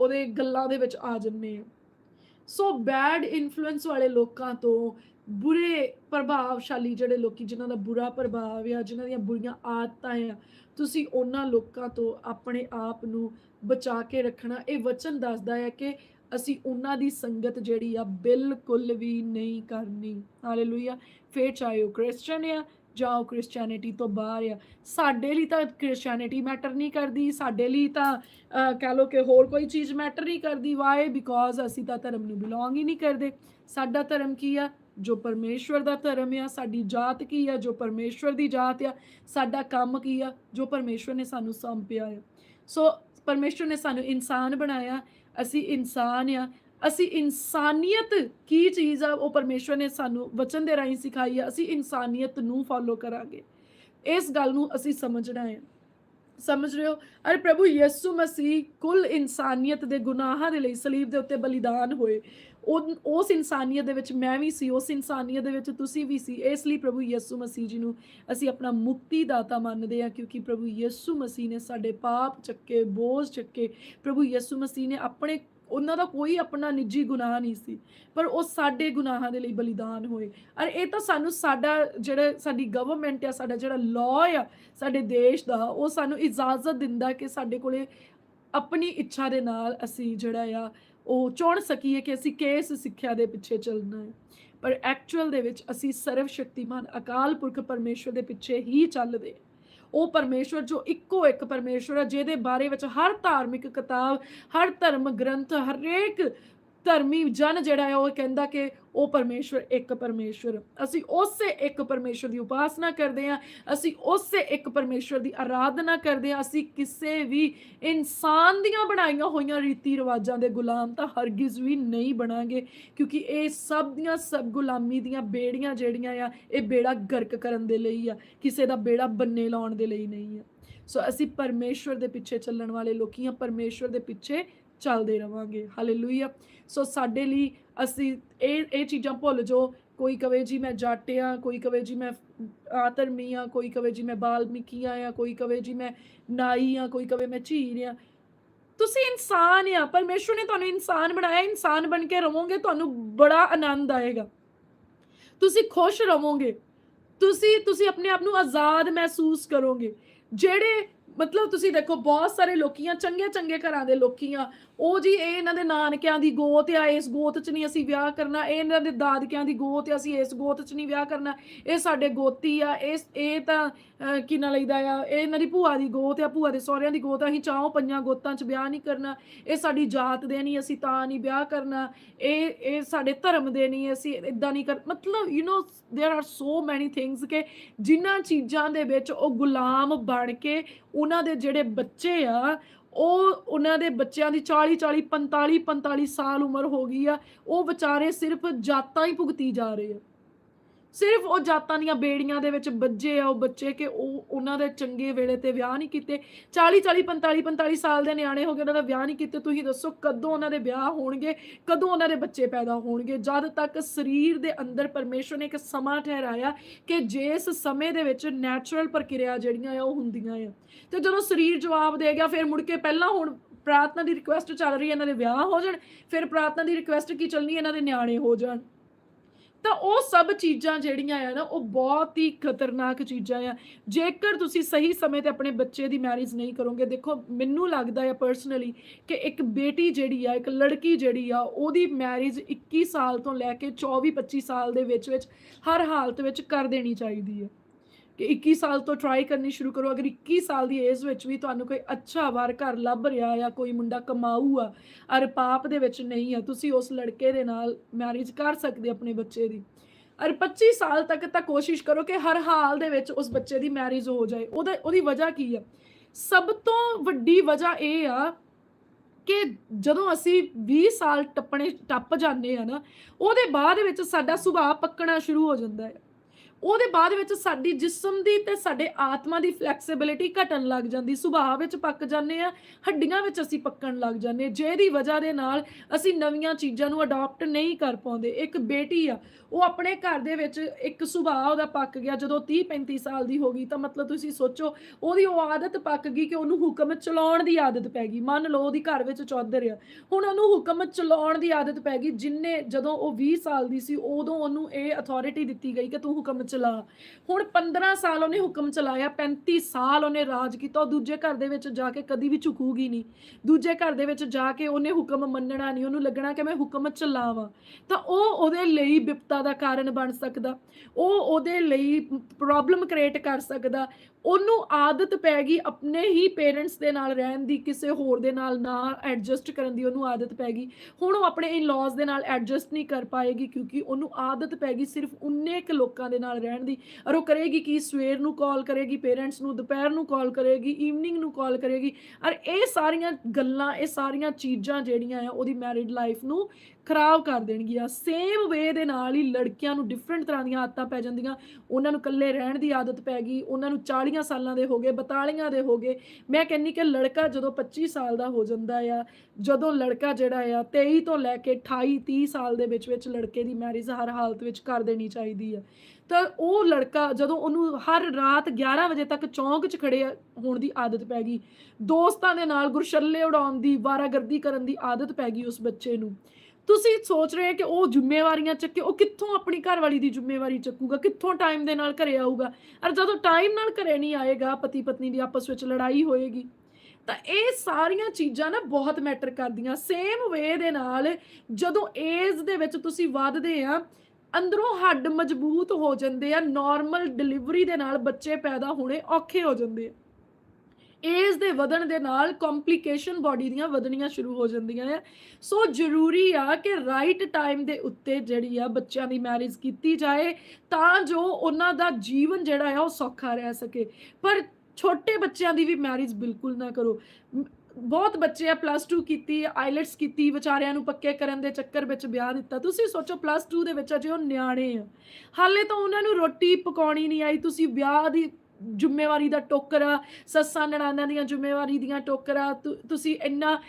ਉਹਦੇ ਗੱਲਾਂ ਦੇ ਵਿੱਚ ਆ ਜੰਨੇ ਆ। ਸੋ ਬੈਡ ਇਨਫਲੂਐਂਸ ਵਾਲੇ ਲੋਕਾਂ ਤੋਂ ਬੁਰੇ ਪ੍ਰਭਾਵਸ਼ਾਲੀ ਜਿਹੜੇ ਲੋਕੀ, ਜਿਨ੍ਹਾਂ ਦਾ ਬੁਰਾ ਪ੍ਰਭਾਵ ਆ ਜਿਨ੍ਹਾਂ ਦੀਆਂ ਬੁਰੀਆਂ ਆਦਤਾਂ ਆ, ਤੁਸੀਂ ਉਹਨਾਂ ਲੋਕਾਂ ਤੋਂ ਆਪਣੇ ਆਪ ਨੂੰ ਬਚਾ ਕੇ ਰੱਖਣਾ। ਇਹ ਵਚਨ ਦੱਸਦਾ ਹੈ ਕਿ ਅਸੀਂ ਉਹਨਾਂ ਦੀ ਸੰਗਤ ਜਿਹੜੀ ਆ, ਬਿਲਕੁਲ ਵੀ ਨਹੀਂ ਕਰਨੀ। ਹਾਲੇਲੂਇਆ ਫੇਰ ਚਾਹੇ ਉਹ ਕ੍ਰਿਸਚੀਅਨ ਆ ਜਾਂ ਉਹ ਕ੍ਰਿਸਚੀਅਨਿਟੀ ਤੋਂ ਬਾਹਰ ਆ। ਸਾਡੇ ਲਈ ਤਾਂ ਕ੍ਰਿਸਚੀਅਨਿਟੀ ਮੈਟਰ ਨਹੀਂ ਕਰਦੀ। ਸਾਡੇ ਲਈ ਤਾਂ ਅਹ, ਕਹਿ ਲੋ ਕਿ ਹੋਰ ਕੋਈ ਚੀਜ਼ ਮੈਟਰ ਨਹੀਂ ਕਰਦੀ। ਵਾਏ ਬਿਕੋਜ਼ ਅਸੀਂ ਤਾਂ ਧਰਮ ਨੂੰ ਬਿਲੋਂਗ ਹੀ ਨਹੀਂ ਕਰਦੇ। ਸਾਡਾ ਧਰਮ ਕੀ ਆ? ਜੋ ਪਰਮੇਸ਼ਵਰ ਦਾ ਧਰਮ ਆ ਸਾਡੀ ਜਾਤ ਕੀ ਆ? ਜੋ ਪਰਮੇਸ਼ਵਰ ਦੀ ਜਾਤ ਆ ਸਾਡਾ ਕੰਮ ਕੀ ਆ? ਜੋ ਪਰਮੇਸ਼ਵਰ ਨੇ ਸਾਨੂੰ ਸੌਂਪਿਆ ਆ। ਸੋ ਪਰਮੇਸ਼ਵਰ ਨੇ ਸਾਨੂੰ ਇਨਸਾਨ ਬਣਾਇਆ। ਅਸੀਂ ਇਨਸਾਨ ਆ। ਅਸੀਂ ਇਨਸਾਨੀਅਤ ਕੀ ਚੀਜ਼ ਆ, ਉਹ ਪਰਮੇਸ਼ਵਰ ਨੇ ਸਾਨੂੰ ਵਚਨ ਦੇ ਰਾਹੀਂ ਸਿਖਾਈ ਆ, ਅਸੀਂ ਇਨਸਾਨੀਅਤ ਨੂੰ ਫਾਲੋ ਕਰਾਂਗੇ। ਇਸ ਗੱਲ ਨੂੰ ਅਸੀਂ ਸਮਝਣਾ ਹੈ। ਸਮਝ ਰਹੇ ਹੋ? ਅਰੇ ਪ੍ਰਭੂ ਯਿਸੂ ਮਸੀਹ ਕੁੱਲ ਇਨਸਾਨੀਅਤ ਦੇ ਗੁਨਾਹਾਂ ਦੇ ਲਈ ਸਲੀਬ ਦੇ ਉੱਤੇ ਬਲੀਦਾਨ ਹੋਏ। ਉਹ, ਉਸ ਇਨਸਾਨੀਅਤ ਦੇ ਵਿੱਚ ਮੈਂ ਵੀ ਸੀ, ਉਸ ਇਨਸਾਨੀਅਤ ਦੇ ਵਿੱਚ ਤੁਸੀਂ ਵੀ ਸੀ। ਇਸ ਲਈ ਪ੍ਰਭੂ ਯਿਸੂ ਮਸੀਹ ਜੀ ਨੂੰ ਅਸੀਂ ਆਪਣਾ ਮੁਕਤੀ ਦਾਤਾ ਮੰਨਦੇ ਹਾਂ, ਕਿਉਂਕਿ ਪ੍ਰਭੂ ਯਿਸੂ ਮਸੀਹ ਨੇ ਸਾਡੇ ਪਾਪ ਚੱਕੇ, ਬੋਝ ਚੱਕੇ, ਪ੍ਰਭੂ ਯਿਸੂ ਮਸੀਹ ਨੇ ਆਪਣੇ ਉਹਨਾਂ ਦਾ ਕੋਈ ਆਪਣਾ ਨਿੱਜੀ ਗੁਨਾਹ ਨਹੀਂ ਸੀ, ਪਰ ਉਹ ਸਾਡੇ ਗੁਨਾਹਾਂ ਦੇ ਲਈ ਬਲੀਦਾਨ ਹੋਏ। ਔਰ ਇਹ ਤਾਂ ਸਾਨੂੰ ਸਾਡਾ ਜਿਹੜਾ ਸਾਡੀ ਗਵਰਨਮੈਂਟ ਆ, ਸਾਡਾ ਜਿਹੜਾ ਲਾਅ ਆ, ਸਾਡੇ ਦੇਸ਼ ਦਾ, ਉਹ ਸਾਨੂੰ ਇਜਾਜ਼ਤ ਦਿੰਦਾ ਕਿ ਸਾਡੇ ਕੋਲੇ ਆਪਣੀ ਇੱਛਾ ਦੇ ਨਾਲ ਅਸੀਂ ਜਿਹੜਾ ਆ, ਉਹ ਚੁਣ ਸਕੀਏ ਕਿ ਅਸੀਂ ਕਿਸ ਸਿੱਖਿਆ ਦੇ ਪਿੱਛੇ ਚੱਲਣਾ ਹੈ। ਪਰ ਐਕਚੁਅਲ ਦੇ ਵਿੱਚ ਅਸੀਂ ਸਰਵ ਸ਼ਕਤੀਮਾਨ ਅਕਾਲ ਪੁਰਖ ਪਰਮੇਸ਼ਵਰ ਦੇ ਪਿੱਛੇ ਹੀ ਚੱਲਦੇ ਉਹ ਪਰਮੇਸ਼ਵਰ ਜੋ ਇੱਕੋ ਇੱਕ ਪਰਮੇਸ਼ਵਰ ਹੈ ਜਿਹਦੇ ਬਾਰੇ ਵਿੱਚ ਹਰ ਧਾਰਮਿਕ ਕਿਤਾਬ, ਹਰ ਧਰਮ ਗ੍ਰੰਥ, ਹਰੇਕ ਧਰਮੀ ਜਨ ਜਿਹੜਾ ਹੈ ਉਹ ਕਹਿੰਦਾ ਕਿ ਉਹ ਪਰਮੇਸ਼ਵਰ ਇੱਕ ਪਰਮੇਸ਼ਵਰ। ਅਸੀਂ ਉਸੇ ਇੱਕ ਪਰਮੇਸ਼ਵਰ ਦੀ ਉਪਾਸਨਾ ਕਰਦੇ ਹਾਂ, ਅਸੀਂ ਉਸੇ ਇੱਕ ਪਰਮੇਸ਼ਵਰ ਦੀ ਆਰਾਧਨਾ ਕਰਦੇ ਹਾਂ, ਅਸੀਂ ਕਿਸੇ ਵੀ ਇਨਸਾਨ ਦੀਆਂ ਬਣਾਈਆਂ ਹੋਈਆਂ ਰੀਤੀ ਰਿਵਾਜਾਂ ਦੇ ਗੁਲਾਮ ਤਾਂ ਹਰਗਿਜ਼ ਵੀ ਨਹੀਂ ਬਣਾਂਗੇ, ਕਿਉਂਕਿ ਇਹ ਸਭ ਦੀਆਂ ਸਭ ਗੁਲਾਮੀ ਦੀਆਂ ਬੇੜੀਆਂ ਜਿਹੜੀਆਂ ਆ, ਇਹ ਬੇੜਾ ਗਰਕ ਕਰਨ ਦੇ ਲਈ ਆ, ਕਿਸੇ ਦਾ ਬੇੜਾ ਬੰਨੇ ਲਾਉਣ ਦੇ ਲਈ ਨਹੀਂ ਆ। ਸੋ ਅਸੀਂ ਪਰਮੇਸ਼ਵਰ ਦੇ ਪਿੱਛੇ ਚੱਲਣ ਵਾਲੇ ਲੋਕੀ ਹਾਂ, ਪਰਮੇਸ਼ਵਰ ਦੇ ਪਿੱਛੇ ਚੱਲਦੇ ਰਵਾਂਗੇ। ਹਾਲੇਲੂਇਆ ਸੋ ਸਾਡੇ ਲਈ ਅਸੀਂ ਇਹ ਇਹ ਚੀਜ਼ਾਂ ਭੁੱਲ ਜੋ ਕੋਈ ਕਵੇ ਜੀ ਮੈਂ ਜੱਟ ਆ, ਕੋਈ ਕਵੇ ਜੀ ਮੈਂ ਆਤਰਮੀ ਆ, ਕੋਈ ਕਵੇ ਜੀ ਮੈਂ ਬਾਲਮੀਕੀ ਆ ਕੋਈ ਕਵੇ ਜੀ ਮੈਂ ਨਾਈ ਆ, ਕੋਈ ਕਵੇ ਮੈਂ ਝੀਰ ਆ। ਤੁਸੀਂ ਇਨਸਾਨ ਆ ਪਰਮੇਸ਼ਵਰ ਨੇ ਤੁਹਾਨੂੰ ਇਨਸਾਨ ਬਣਾਇਆ। ਇਨਸਾਨ ਬਣ ਕੇ ਰਹੋਗੇ ਤੁਹਾਨੂੰ ਬੜਾ ਆਨੰਦ ਆਏਗਾ। ਤੁਸੀਂ ਖੁਸ਼ ਰਹੋਗੇ ਤੁਸੀਂ ਤੁਸੀਂ ਆਪਣੇ ਆਪ ਨੂੰ ਆਜ਼ਾਦ ਮਹਿਸੂਸ ਕਰੋਗੇ। ਜਿਹੜੇ ਮਤਲਬ ਤੁਸੀਂ ਦੇਖੋ ਬਹੁਤ ਸਾਰੇ ਲੋਕੀਆਂ ਚੰਗੇ ਚੰਗੇ ਘਰਾਂ ਦੇ ਲੋਕੀਆਂ ਉਹ ਜੀ ਇਹ ਇਹਨਾਂ ਦੇ ਨਾਨਕਿਆਂ ਦੀ ਗੋਤ ਆ ਇਸ ਗੋਤ 'ਚ ਨਹੀਂ ਅਸੀਂ ਵਿਆਹ ਕਰਨਾ ਇਹ ਇਹਨਾਂ ਦੇ ਦਾਦਕਿਆਂ ਦੀ ਗੋਤ ਆ ਅਸੀਂ ਇਸ ਗੋਤ 'ਚ ਨਹੀਂ ਵਿਆਹ ਕਰਨਾ ਇਹ ਸਾਡੇ ਗੋਤੀ ਆ ਇਸ ਇਹ ਤਾਂ ਅਹ, ਕੀ ਨਾ ਲਈਦਾ ਆ ਇਹ ਇਹਨਾਂ ਦੀ ਭੂਆ ਦੀ ਗੋਤ ਆ ਭੂਆ ਦੇ ਸਹੁਰਿਆਂ ਦੀ ਗੋਤ ਆ ਅਸੀਂ ਚਾਹੋਂ ਪੰਜਾਂ ਗੋਤਾਂ 'ਚ ਵਿਆਹ ਨਹੀਂ ਕਰਨਾ ਇਹ ਸਾਡੀ ਜਾਤ ਦੇ ਨਹੀਂ ਅਸੀਂ ਤਾਂ ਨਹੀਂ ਵਿਆਹ ਕਰਨਾ ਇਹ ਇਹ ਸਾਡੇ ਧਰਮ ਦੇ ਨਹੀਂ ਅਸੀਂ ਇਦਾਂ ਨਹੀਂ ਕਰ ਮਤਲਬ you know there are so many things ਕਿ ਜਿਨ੍ਹਾਂ ਚੀਜ਼ਾਂ ਦੇ ਵਿੱਚ ਉਹ ਗੁਲਾਮ ਬਣ ਕੇ ਉਹਨਾਂ ਦੇ ਜਿਹੜੇ ਬੱਚੇ ਆ, ਉਹ ਉਹਨਾਂ ਦੇ ਬੱਚਿਆਂ ਦੀ 40 40 45 45 ਸਾਲ ਉਮਰ ਹੋ ਗਈ ਆ, ਉਹ ਵਿਚਾਰੇ ਸਿਰਫ ਜਾਤਾਂ ਹੀ ਭੁਗਤੀ ਜਾ ਰਹੇ ਆ। ਸਿਰਫ ਉਹ ਜਾਤਾਂ ਦੀਆਂ ਬੇੜੀਆਂ ਦੇ ਵਿੱਚ ਬੱਜੇ ਆ, ਉਹ ਬੱਚੇ ਕਿ ਉਹ ਉਹਨਾਂ ਦੇ ਚੰਗੇ ਵੇਲੇ ਤੇ ਵਿਆਹ ਨਹੀਂ ਕੀਤੇ। 40 40 45 45 ਸਾਲ ਦੇ ਨਿਆਣੇ ਹੋ ਗਏ, ਉਹਨਾਂ ਦਾ ਵਿਆਹ ਨਹੀਂ ਕੀਤੇ। ਤੁਸੀਂ ਦੱਸੋ ਕਦੋਂ ਉਹਨਾਂ ਦੇ ਵਿਆਹ ਹੋਣਗੇ, ਕਦੋਂ ਉਹਨਾਂ ਦੇ ਬੱਚੇ ਪੈਦਾ ਹੋਣਗੇ? ਜਦ ਤੱਕ ਸਰੀਰ ਦੇ ਅੰਦਰ ਪਰਮੇਸ਼ਰ ਨੇ ਇੱਕ ਸਮਾਂ ਠਹਿਰਾਇਆ ਕਿ ਜਿਸ ਸਮੇਂ ਦੇ ਵਿੱਚ ਨੈਚੁਰਲ ਪ੍ਰਕਿਰਿਆ ਜਿਹੜੀਆਂ ਆ, ਉਹ ਹੁੰਦੀਆਂ ਆ। ਤੇ ਜਦੋਂ ਸਰੀਰ ਜਵਾਬ ਦੇ ਗਿਆ, ਫਿਰ ਮੁੜ ਕੇ ਪਹਿਲਾਂ ਹੁਣ ਪ੍ਰਾਰਥਨਾ ਦੀ ਰਿਕੁਐਸਟ ਚੱਲ ਰਹੀ ਹੈ, ਇਹਨਾਂ ਦੇ ਵਿਆਹ ਹੋ ਜਾਣ। ਫਿਰ ਪ੍ਰਾਰਥਨਾ ਦੀ ਰਿਕੁਐਸਟ ਕੀ ਚੱਲਣੀ ਇਹਨਾਂ ਦੇ ਨਿਆਣੇ ਹੋ ਜਾਣ। ਤਾਂ ਉਹ ਸਭ ਚੀਜ਼ਾਂ ਜਿਹੜੀਆਂ ਆ ਨਾ, ਉਹ ਬਹੁਤ ਹੀ ਖਤਰਨਾਕ ਚੀਜ਼ਾਂ ਆ। ਜੇਕਰ ਤੁਸੀਂ ਸਹੀ ਸਮੇਂ ਤੇ ਆਪਣੇ ਬੱਚੇ ਦੀ ਮੈਰਿਜ ਨਹੀਂ ਕਰੋਗੇ, ਦੇਖੋ, ਮੈਨੂੰ ਲੱਗਦਾ ਆ ਪਰਸਨਲੀ ਕਿ ਇੱਕ ਬੇਟੀ ਜਿਹੜੀ ਆ, ਇੱਕ ਲੜਕੀ ਜਿਹੜੀ ਆ, ਉਹਦੀ ਮੈਰਿਜ 21 ਸਾਲ ਤੋਂ ਲੈ ਕੇ 24 25 ਸਾਲ ਦੇ ਵਿੱਚ ਵਿੱਚ ਹਰ ਹਾਲਤ ਵਿੱਚ ਕਰ ਦੇਣੀ ਚਾਹੀਦੀ ਹੈ ਕਿ 21 ਸਾਲ ਤੋਂ ਟਰਾਈ ਕਰਨੀ ਸ਼ੁਰੂ ਕਰੋ, ਅਗਰ 21 ਸਾਲ ਦੀ ਏਜ ਵਿੱਚ ਵੀ ਤੁਹਾਨੂੰ ਕੋਈ ਅੱਛਾ ਵਾਰ ਘਰ ਲੱਭ ਰਿਹਾ ਆ ਕੋਈ ਮੁੰਡਾ ਕਮਾਊ ਆ, ਅਰ ਪਾਪ ਦੇ ਵਿੱਚ ਨਹੀਂ ਆ, ਤੁਸੀਂ ਉਸ ਲੜਕੇ ਦੇ ਨਾਲ ਮੈਰਿਜ ਕਰ ਸਕਦੇ ਆਪਣੇ ਬੱਚੇ ਦੀ। ਅਰ 25 ਸਾਲ ਤੱਕ ਤਾਂ ਕੋਸ਼ਿਸ਼ ਕਰੋ ਕਿ ਹਰ ਹਾਲ ਦੇ ਵਿੱਚ ਉਸ ਬੱਚੇ ਦੀ ਮੈਰਿਜ ਹੋ ਜਾਏ। ਉਹਦਾ, ਉਹਦੀ ਵਜ੍ਹਾ ਕੀ ਆ? ਸਭ ਤੋਂ ਵੱਡੀ ਵਜ੍ਹਾ ਇਹ ਆ ਕਿ ਜਦੋਂ ਅਸੀਂ 20 ਸਾਲ ਟੱਪਣੇ, ਟੱਪ ਜਾਂਦੇ ਆ ਨਾ, ਉਹਦੇ ਬਾਅਦ ਵਿੱਚ ਸਾਡਾ ਸੁਭਾਅ ਪੱਕਣਾ ਸ਼ੁਰੂ ਹੋ ਜਾਂਦਾ ਹੈ। ਉਹਦੇ ਬਾਅਦ ਵਿੱਚ ਸਾਡੀ ਜਿਸਮ ਦੀ ਤੇ ਸਾਡੇ ਆਤਮਾ ਦੀ ਫਲੈਕਸੀਬਿਲਿਟੀ ਘਟਣ ਲੱਗ ਜਾਂਦੀ, ਸੁਭਾਅ ਵਿੱਚ ਪੱਕ ਜਾਂਦੇ ਆ ਹੱਡੀਆਂ ਵਿੱਚ ਅਸੀਂ ਪੱਕਣ ਲੱਗ ਜਾਂਦੇ ਜਿਹਦੀ ਵਜ੍ਹਾ ਦੇ ਨਾਲ ਅਸੀਂ ਨਵੀਆਂ ਚੀਜ਼ਾਂ ਨੂੰ ਅਡਾਪਟ ਨਹੀਂ ਕਰ ਪਾਉਂਦੇ। ਇੱਕ ਬੇਟੀ ਆ, ਉਹ ਆਪਣੇ ਘਰ ਦੇ ਵਿੱਚ ਇੱਕ ਸੁਭਾਅ ਉਹਦਾ ਪੱਕ ਗਿਆ, ਜਦੋਂ 30 35 ਸਾਲ ਦੀ ਹੋ ਗਈ ਤਾਂ ਮਤਲਬ ਤੁਸੀਂ ਸੋਚੋ, ਉਹਦੀ ਉਹ ਆਦਤ ਪੱਕ ਗਈ ਕਿ ਉਹਨੂੰ ਹੁਕਮ ਚਲਾਉਣ ਦੀ ਆਦਤ ਪੈ ਗਈ। ਮੰਨ ਲਓ ਉਹਦੀ ਘਰ ਵਿੱਚ ਚੌਧਰ ਆ, ਹੁਣ ਉਹਨੂੰ ਹੁਕਮ ਚਲਾਉਣ ਦੀ ਆਦਤ ਪੈ ਗਈ, ਜਿੰਨੇ ਜਦੋਂ ਉਹ 20 ਸਾਲ ਦੀ ਸੀ, ਉਦੋਂ ਉਹਨੂੰ ਇਹ ਅਥਾਰਟੀ ਦਿੱਤੀ ਗਈ ਕਿ ਤੂੰ ਹੁਕਮ ਚਲਾ। ਹੁਣ 15 ਸਾਲ ਉਹਨੇ ਹੁਕਮ ਚਲਾਇਆ 35 ਸਾਲ ਉਹਨੇ ਰਾਜ ਕੀਤਾ, ਉਹ ਦੂਜੇ ਘਰ ਦੇ ਵਿੱਚ ਜਾ ਕੇ ਕਦੀ ਵੀ ਝੁਕੂਗੀ ਨਹੀਂ। ਦੂਜੇ ਘਰ ਦੇ ਵਿੱਚ ਜਾ ਕੇ ਉਹਨੇ ਹੁਕਮ ਮੰਨਣਾ ਨਹੀਂ, ਉਹਨੂੰ ਲੱਗਣਾ ਕਿ ਮੈਂ ਹੁਕਮ ਚਲਾਵਾਂ। ਤਾਂ ਉਹ ਉਹਦੇ ਲਈ ਵਿਪਤਾ ਦਾ ਕਾਰਨ ਬਣ ਸਕਦਾ। ਉਹ ਉਹਦੇ ਲਈ ਪ੍ਰੋਬਲਮ ਕ੍ਰੀਏਟ ਕਰ ਸਕਦਾ। ਉਹਨੂੰ ਆਦਤ ਪੈ ਗਈ ਆਪਣੇ ਹੀ ਪੇਰੈਂਟਸ ਦੇ ਨਾਲ ਰਹਿਣ ਦੀ, ਕਿਸੇ ਹੋਰ ਦੇ ਨਾਲ ਨਾ ਐਡਜਸਟ ਕਰਨ ਦੀ ਉਹਨੂੰ ਆਦਤ ਪੈ ਗਈ। ਹੁਣ ਉਹ ਆਪਣੇ ਇਨ-ਲॉज ਦੇ ਨਾਲ ਐਡਜਸਟ ਨਹੀਂ ਕਰ ਪਾਏਗੀ ਕਿਉਂਕਿ ਉਹਨੂੰ ਆਦਤ ਪੈ ਗਈ ਸਿਰਫ ਉਨੇ ਕੁ ਲੋਕਾਂ ਦੇ ਨਾਲ ਰਹਿਣ ਦੀ। ਔਰ ਉਹ ਕਰੇਗੀ ਕਿ? ਸਵੇਰ ਨੂੰ ਕਾਲ ਕਰੇਗੀ ਪੇਰੈਂਟਸ ਨੂੰ, ਦੁਪਹਿਰ ਨੂੰ ਕਾਲ ਕਰੇਗੀ ਈਵਨਿੰਗ ਨੂੰ ਕਾਲ ਕਰੇਗੀ। ਔਰ ਇਹ ਸਾਰੀਆਂ ਗੱਲਾਂ, ਇਹ ਸਾਰੀਆਂ ਚੀਜ਼ਾਂ ਜਿਹੜੀਆਂ ਆ, ਉਹਦੀ ਮੈਰਿਡ ਲਾਈਫ ਨੂੰ ਖਰਾਬ ਕਰ ਦੇਣਗੀਆਂ। ਸੇਮ ਵੇ ਦੇ ਨਾਲ ਹੀ ਲੜਕੀਆਂ ਨੂੰ ਡਿਫਰੈਂਟ ਤਰ੍ਹਾਂ ਦੀਆਂ ਆਦਤਾਂ ਪੈ ਜਾਂਦੀਆਂ। ਉਹਨਾਂ ਨੂੰ ਇਕੱਲੇ ਰਹਿਣ ਦੀ ਆਦਤ ਪੈ ਗਈ। ਉਹਨਾਂ ਨੂੰ 40 ਸਾਲਾਂ ਦੇ ਹੋ ਗਏ 42 ਦੇ ਹੋ ਗਏ। ਮੈਂ ਕਹਿੰਨੀ ਕਿ ਲੜਕਾ ਜਦੋਂ 25 ਸਾਲ ਦਾ ਹੋ ਜਾਂਦਾ ਆ, ਜਦੋਂ ਲੜਕਾ ਜਿਹੜਾ ਆ 23 ਤੋਂ ਲੈ ਕੇ 28 30 ਸਾਲ ਦੇ ਵਿੱਚ ਵਿੱਚ ਲੜਕੇ ਦੀ ਮੈਰਿਜ ਹਰ ਹਾਲਤ ਵਿੱਚ ਕਰ ਦੇਣੀ ਚਾਹੀਦੀ ਆ। ਤਾਂ ਉਹ ਲੜਕਾ ਜਦੋਂ ਉਹਨੂੰ ਹਰ ਰਾਤ 11 ਵਜੇ ਤੱਕ ਚੌਂਕ 'ਚ ਖੜੇ ਹੋਣ ਦੀ ਆਦਤ ਪੈ ਗਈ। ਦੋਸਤਾਂ ਦੇ ਨਾਲ ਗੁਰਸ਼ੱਲੇ ਉਡਾਉਣ ਦੀ, ਵਾਰਾਗਰਦੀ ਕਰਨ ਦੀ ਆਦਤ ਪੈ ਗਈ ਉਸ ਬੱਚੇ ਨੂੰ। ਤੁਸੀਂ ਸੋਚ ਰਹੇ ਕਿ ਉਹ ਜ਼ਿੰਮੇਵਾਰੀਆਂ ਚੱਕੇ, ਉਹ ਕਿੱਥੋਂ ਆਪਣੀ ਘਰਵਾਲੀ ਦੀ ਜ਼ਿੰਮੇਵਾਰੀ ਚੱਕੂਗਾ? ਕਿੱਥੋਂ ਟਾਈਮ ਦੇ ਨਾਲ ਘਰੇ ਆਊਗਾ? ਔਰ ਜਦੋਂ ਟਾਈਮ ਨਾਲ ਘਰੇ ਨਹੀਂ ਆਏਗਾ ਪਤੀ ਪਤਨੀ ਦੀ ਆਪਸ ਵਿੱਚ ਲੜਾਈ ਹੋਏਗੀ, ਤਾਂ ਇਹ ਸਾਰੀਆਂ ਚੀਜ਼ਾਂ ਨਾ ਬਹੁਤ ਮੈਟਰ ਕਰਦੀਆਂ। ਸੇਮ ਵੇ ਦੇ ਨਾਲ ਜਦੋਂ ਏਜ ਦੇ ਵਿੱਚ ਤੁਸੀਂ ਵੱਧਦੇ ਆ, ਅੰਦਰੋਂ ਹੱਡ ਮਜ਼ਬੂਤ ਹੋ ਜਾਂਦੇ ਆ ਨਾਰਮਲ ਡਿਲੀਵਰੀ ਦੇ ਨਾਲ ਬੱਚੇ ਪੈਦਾ ਹੋਣੇ ਔਖੇ ਹੋ ਜਾਂਦੇ ਆ। ਏਜ ਦੇ ਵਧਣ ਦੇ ਨਾਲ ਕੰਪਲਿਕੇਸ਼ਨ ਬਾਡੀ ਦੀਆਂ ਵਧਣੀਆਂ ਸ਼ੁਰੂ ਹੋ ਜਾਂਦੀਆਂ ਆ। ਸੋ ਜ਼ਰੂਰੀ ਆ ਕਿ ਰਾਈਟ ਟਾਈਮ ਦੇ ਉੱਤੇ ਜਿਹੜੀ ਆ ਬੱਚਿਆਂ ਦੀ ਮੈਰਿਜ ਕੀਤੀ ਜਾਏ ਤਾਂ ਜੋ ਉਹਨਾਂ ਦਾ ਜੀਵਨ ਜਿਹੜਾ ਆ ਉਹ ਸੌਖਾ ਰਹਿ ਸਕੇ। ਪਰ ਛੋਟੇ ਬੱਚਿਆਂ ਦੀ ਵੀ ਮੈਰਿਜ ਬਿਲਕੁਲ ਨਾ ਕਰੋ। ਬਹੁਤ ਬੱਚੇ ਆ ਪਲੱਸ 2 ਕੀਤੀ ਆਈਲੈਟਸ ਕੀਤੀ, ਵਿਚਾਰਿਆਂ ਨੂੰ ਪੱਕੇ ਕਰਨ ਦੇ ਚੱਕਰ ਵਿੱਚ ਵਿਆਹ ਦਿੱਤਾ। ਤੁਸੀਂ ਸੋਚੋ ਪਲੱਸ 2 ਦੇ ਵਿੱਚ ਅਜੇ ਉਹ ਨਿਆਣੇ ਆ। ਹਾਲੇ ਤਾਂ ਉਹਨਾਂ ਨੂੰ ਰੋਟੀ ਪਕਾਉਣੀ ਨਹੀਂ ਆਈ। ਤੁਸੀਂ ਵਿਆਹ ਦੀ ਜ਼ਿੰਮੇਵਾਰੀ ਦਾ ਟੋਕਰਾ, ਸੱਸਾਂ ਨਣਾਨਾਂ ਦੀਆਂ ਜ਼ਿੰਮੇਵਾਰੀ ਦੀਆਂ ਟੋਕਰਾ, ਤੁ- ਤੁਸੀਂ ਇੰਨਾ,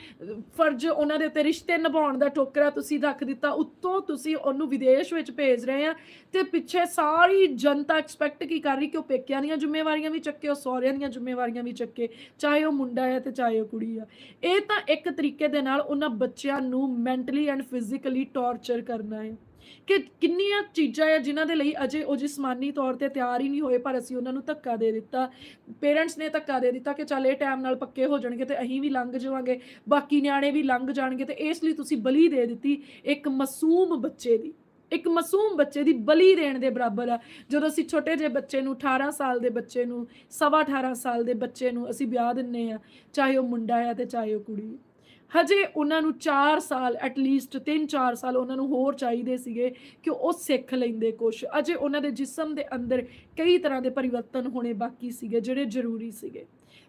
ਫਰਜ਼ ਉਹਨਾਂ ਦੇ ਉੱਤੇ ਰਿਸ਼ਤੇ ਨਿਭਾਉਣ ਦਾ ਟੋਕਰਾ ਤੁਸੀਂ ਰੱਖ ਦਿੱਤਾ, ਉੱਤੋਂ ਤੁਸੀਂ ਉਹਨੂੰ ਵਿਦੇਸ਼ ਵਿੱਚ ਭੇਜ ਰਹੇ ਆ ਤੇ ਪਿੱਛੇ ਸਾਰੀ ਜਨਤਾ ਐਕਸਪੈਕਟ ਕੀ ਕਰ ਰਹੀ ਕਿ ਉਹ ਪੇਕਿਆਂ ਦੀਆਂ ਜ਼ਿੰਮੇਵਾਰੀਆਂ ਵੀ ਚੱਕੇ, ਉਹ ਸਹੁਰਿਆਂ ਦੀਆਂ ਜ਼ਿੰਮੇਵਾਰੀਆਂ ਵੀ ਚੱਕੇ, ਚਾਹੇ ਉਹ ਮੁੰਡਾ ਹੈ ਤੇ ਚਾਹੇ ਉਹ ਕੁੜੀ ਆ। ਇਹ ਤਾਂ ਇੱਕ ਤਰੀਕੇ ਦੇ ਨਾਲ ਉਹਨਾਂ ਬੱਚਿਆਂ ਨੂੰ ਮੈਂਟਲੀ ਐਂਡ ਫਿਜ਼ੀਕਲੀ ਟੌਰਚਰ ਕਰਨਾ ਹੈ। ਕਿ ਕਿੰਨੀਆਂ ਚੀਜ਼ਾਂ ਆ ਜਿਨ੍ਹਾਂ ਦੇ ਲਈ ਅਜੇ ਉਹ ਜਿਸਮਾਨੀ ਤੌਰ ਤੇ ਤਿਆਰ ਹੀ ਨਹੀਂ ਹੋਏ, ਪਰ ਅਸੀਂ ਉਹਨਾਂ ਨੂੰ ਧੱਕਾ ਦੇ ਦਿੱਤਾ। ਪੇਰੈਂਟਸ ਨੇ ਧੱਕਾ ਦੇ ਦਿੱਤਾ ਕਿ ਚੱਲ ਇਹ ਟਾਈਮ ਨਾਲ ਪੱਕੇ ਹੋ ਜਾਣਗੇ ਤੇ ਅਸੀਂ ਵੀ ਲੰਘ ਜਾਵਾਂਗੇ, ਬਾਕੀ ਨਿਆਣੇ ਵੀ ਲੰਘ ਜਾਣਗੇ ਤੇ ਇਸ ਲਈ ਤੁਸੀਂ ਬਲੀ ਦੇ ਦਿੱਤੀ ਇੱਕ ਮਾਸੂਮ ਬੱਚੇ ਦੀ, ਇੱਕ ਮਾਸੂਮ ਬੱਚੇ ਦੀ ਬਲੀ ਦੇਣ ਦੇ ਬਰਾਬਰ ਆ। ਜਦੋਂ ਅਸੀਂ ਛੋਟੇ ਜਿਹੇ ਬੱਚੇ ਨੂੰ 18 ਸਾਲ ਦੇ ਬੱਚੇ ਨੂੰ, ਸਵਾ 18 ਸਾਲ ਦੇ ਬੱਚੇ ਨੂੰ ਅਸੀਂ ਵਿਆਹ ਦਿੰਨੇ ਆ, ਚਾਹੇ ਉਹ ਮੁੰਡਾ ਆ ਤੇ ਚਾਹੇ ਉਹ ਕੁੜੀ। ਹਜੇ ਉਹਨਾਂ ਨੂੰ 4 ਸਾਲ ਐਟਲੀਸਟ 3-4 ਸਾਲ ਉਹਨਾਂ ਨੂੰ ਹੋਰ ਚਾਹੀਦੇ ਸੀਗੇ ਕਿ ਉਹ ਸਿੱਖ ਲੈਂਦੇ ਕੁਝ ਅਜੇ ਉਹਨਾਂ ਦੇ ਜਿਸਮ ਦੇ ਅੰਦਰ ਕਈ ਤਰ੍ਹਾਂ ਦੇ ਪਰਿਵਰਤਨ ਹੋਣੇ ਬਾਕੀ ਸੀਗੇ, ਜਿਹੜੇ ਜ਼ਰੂਰੀ ਸੀਗੇ।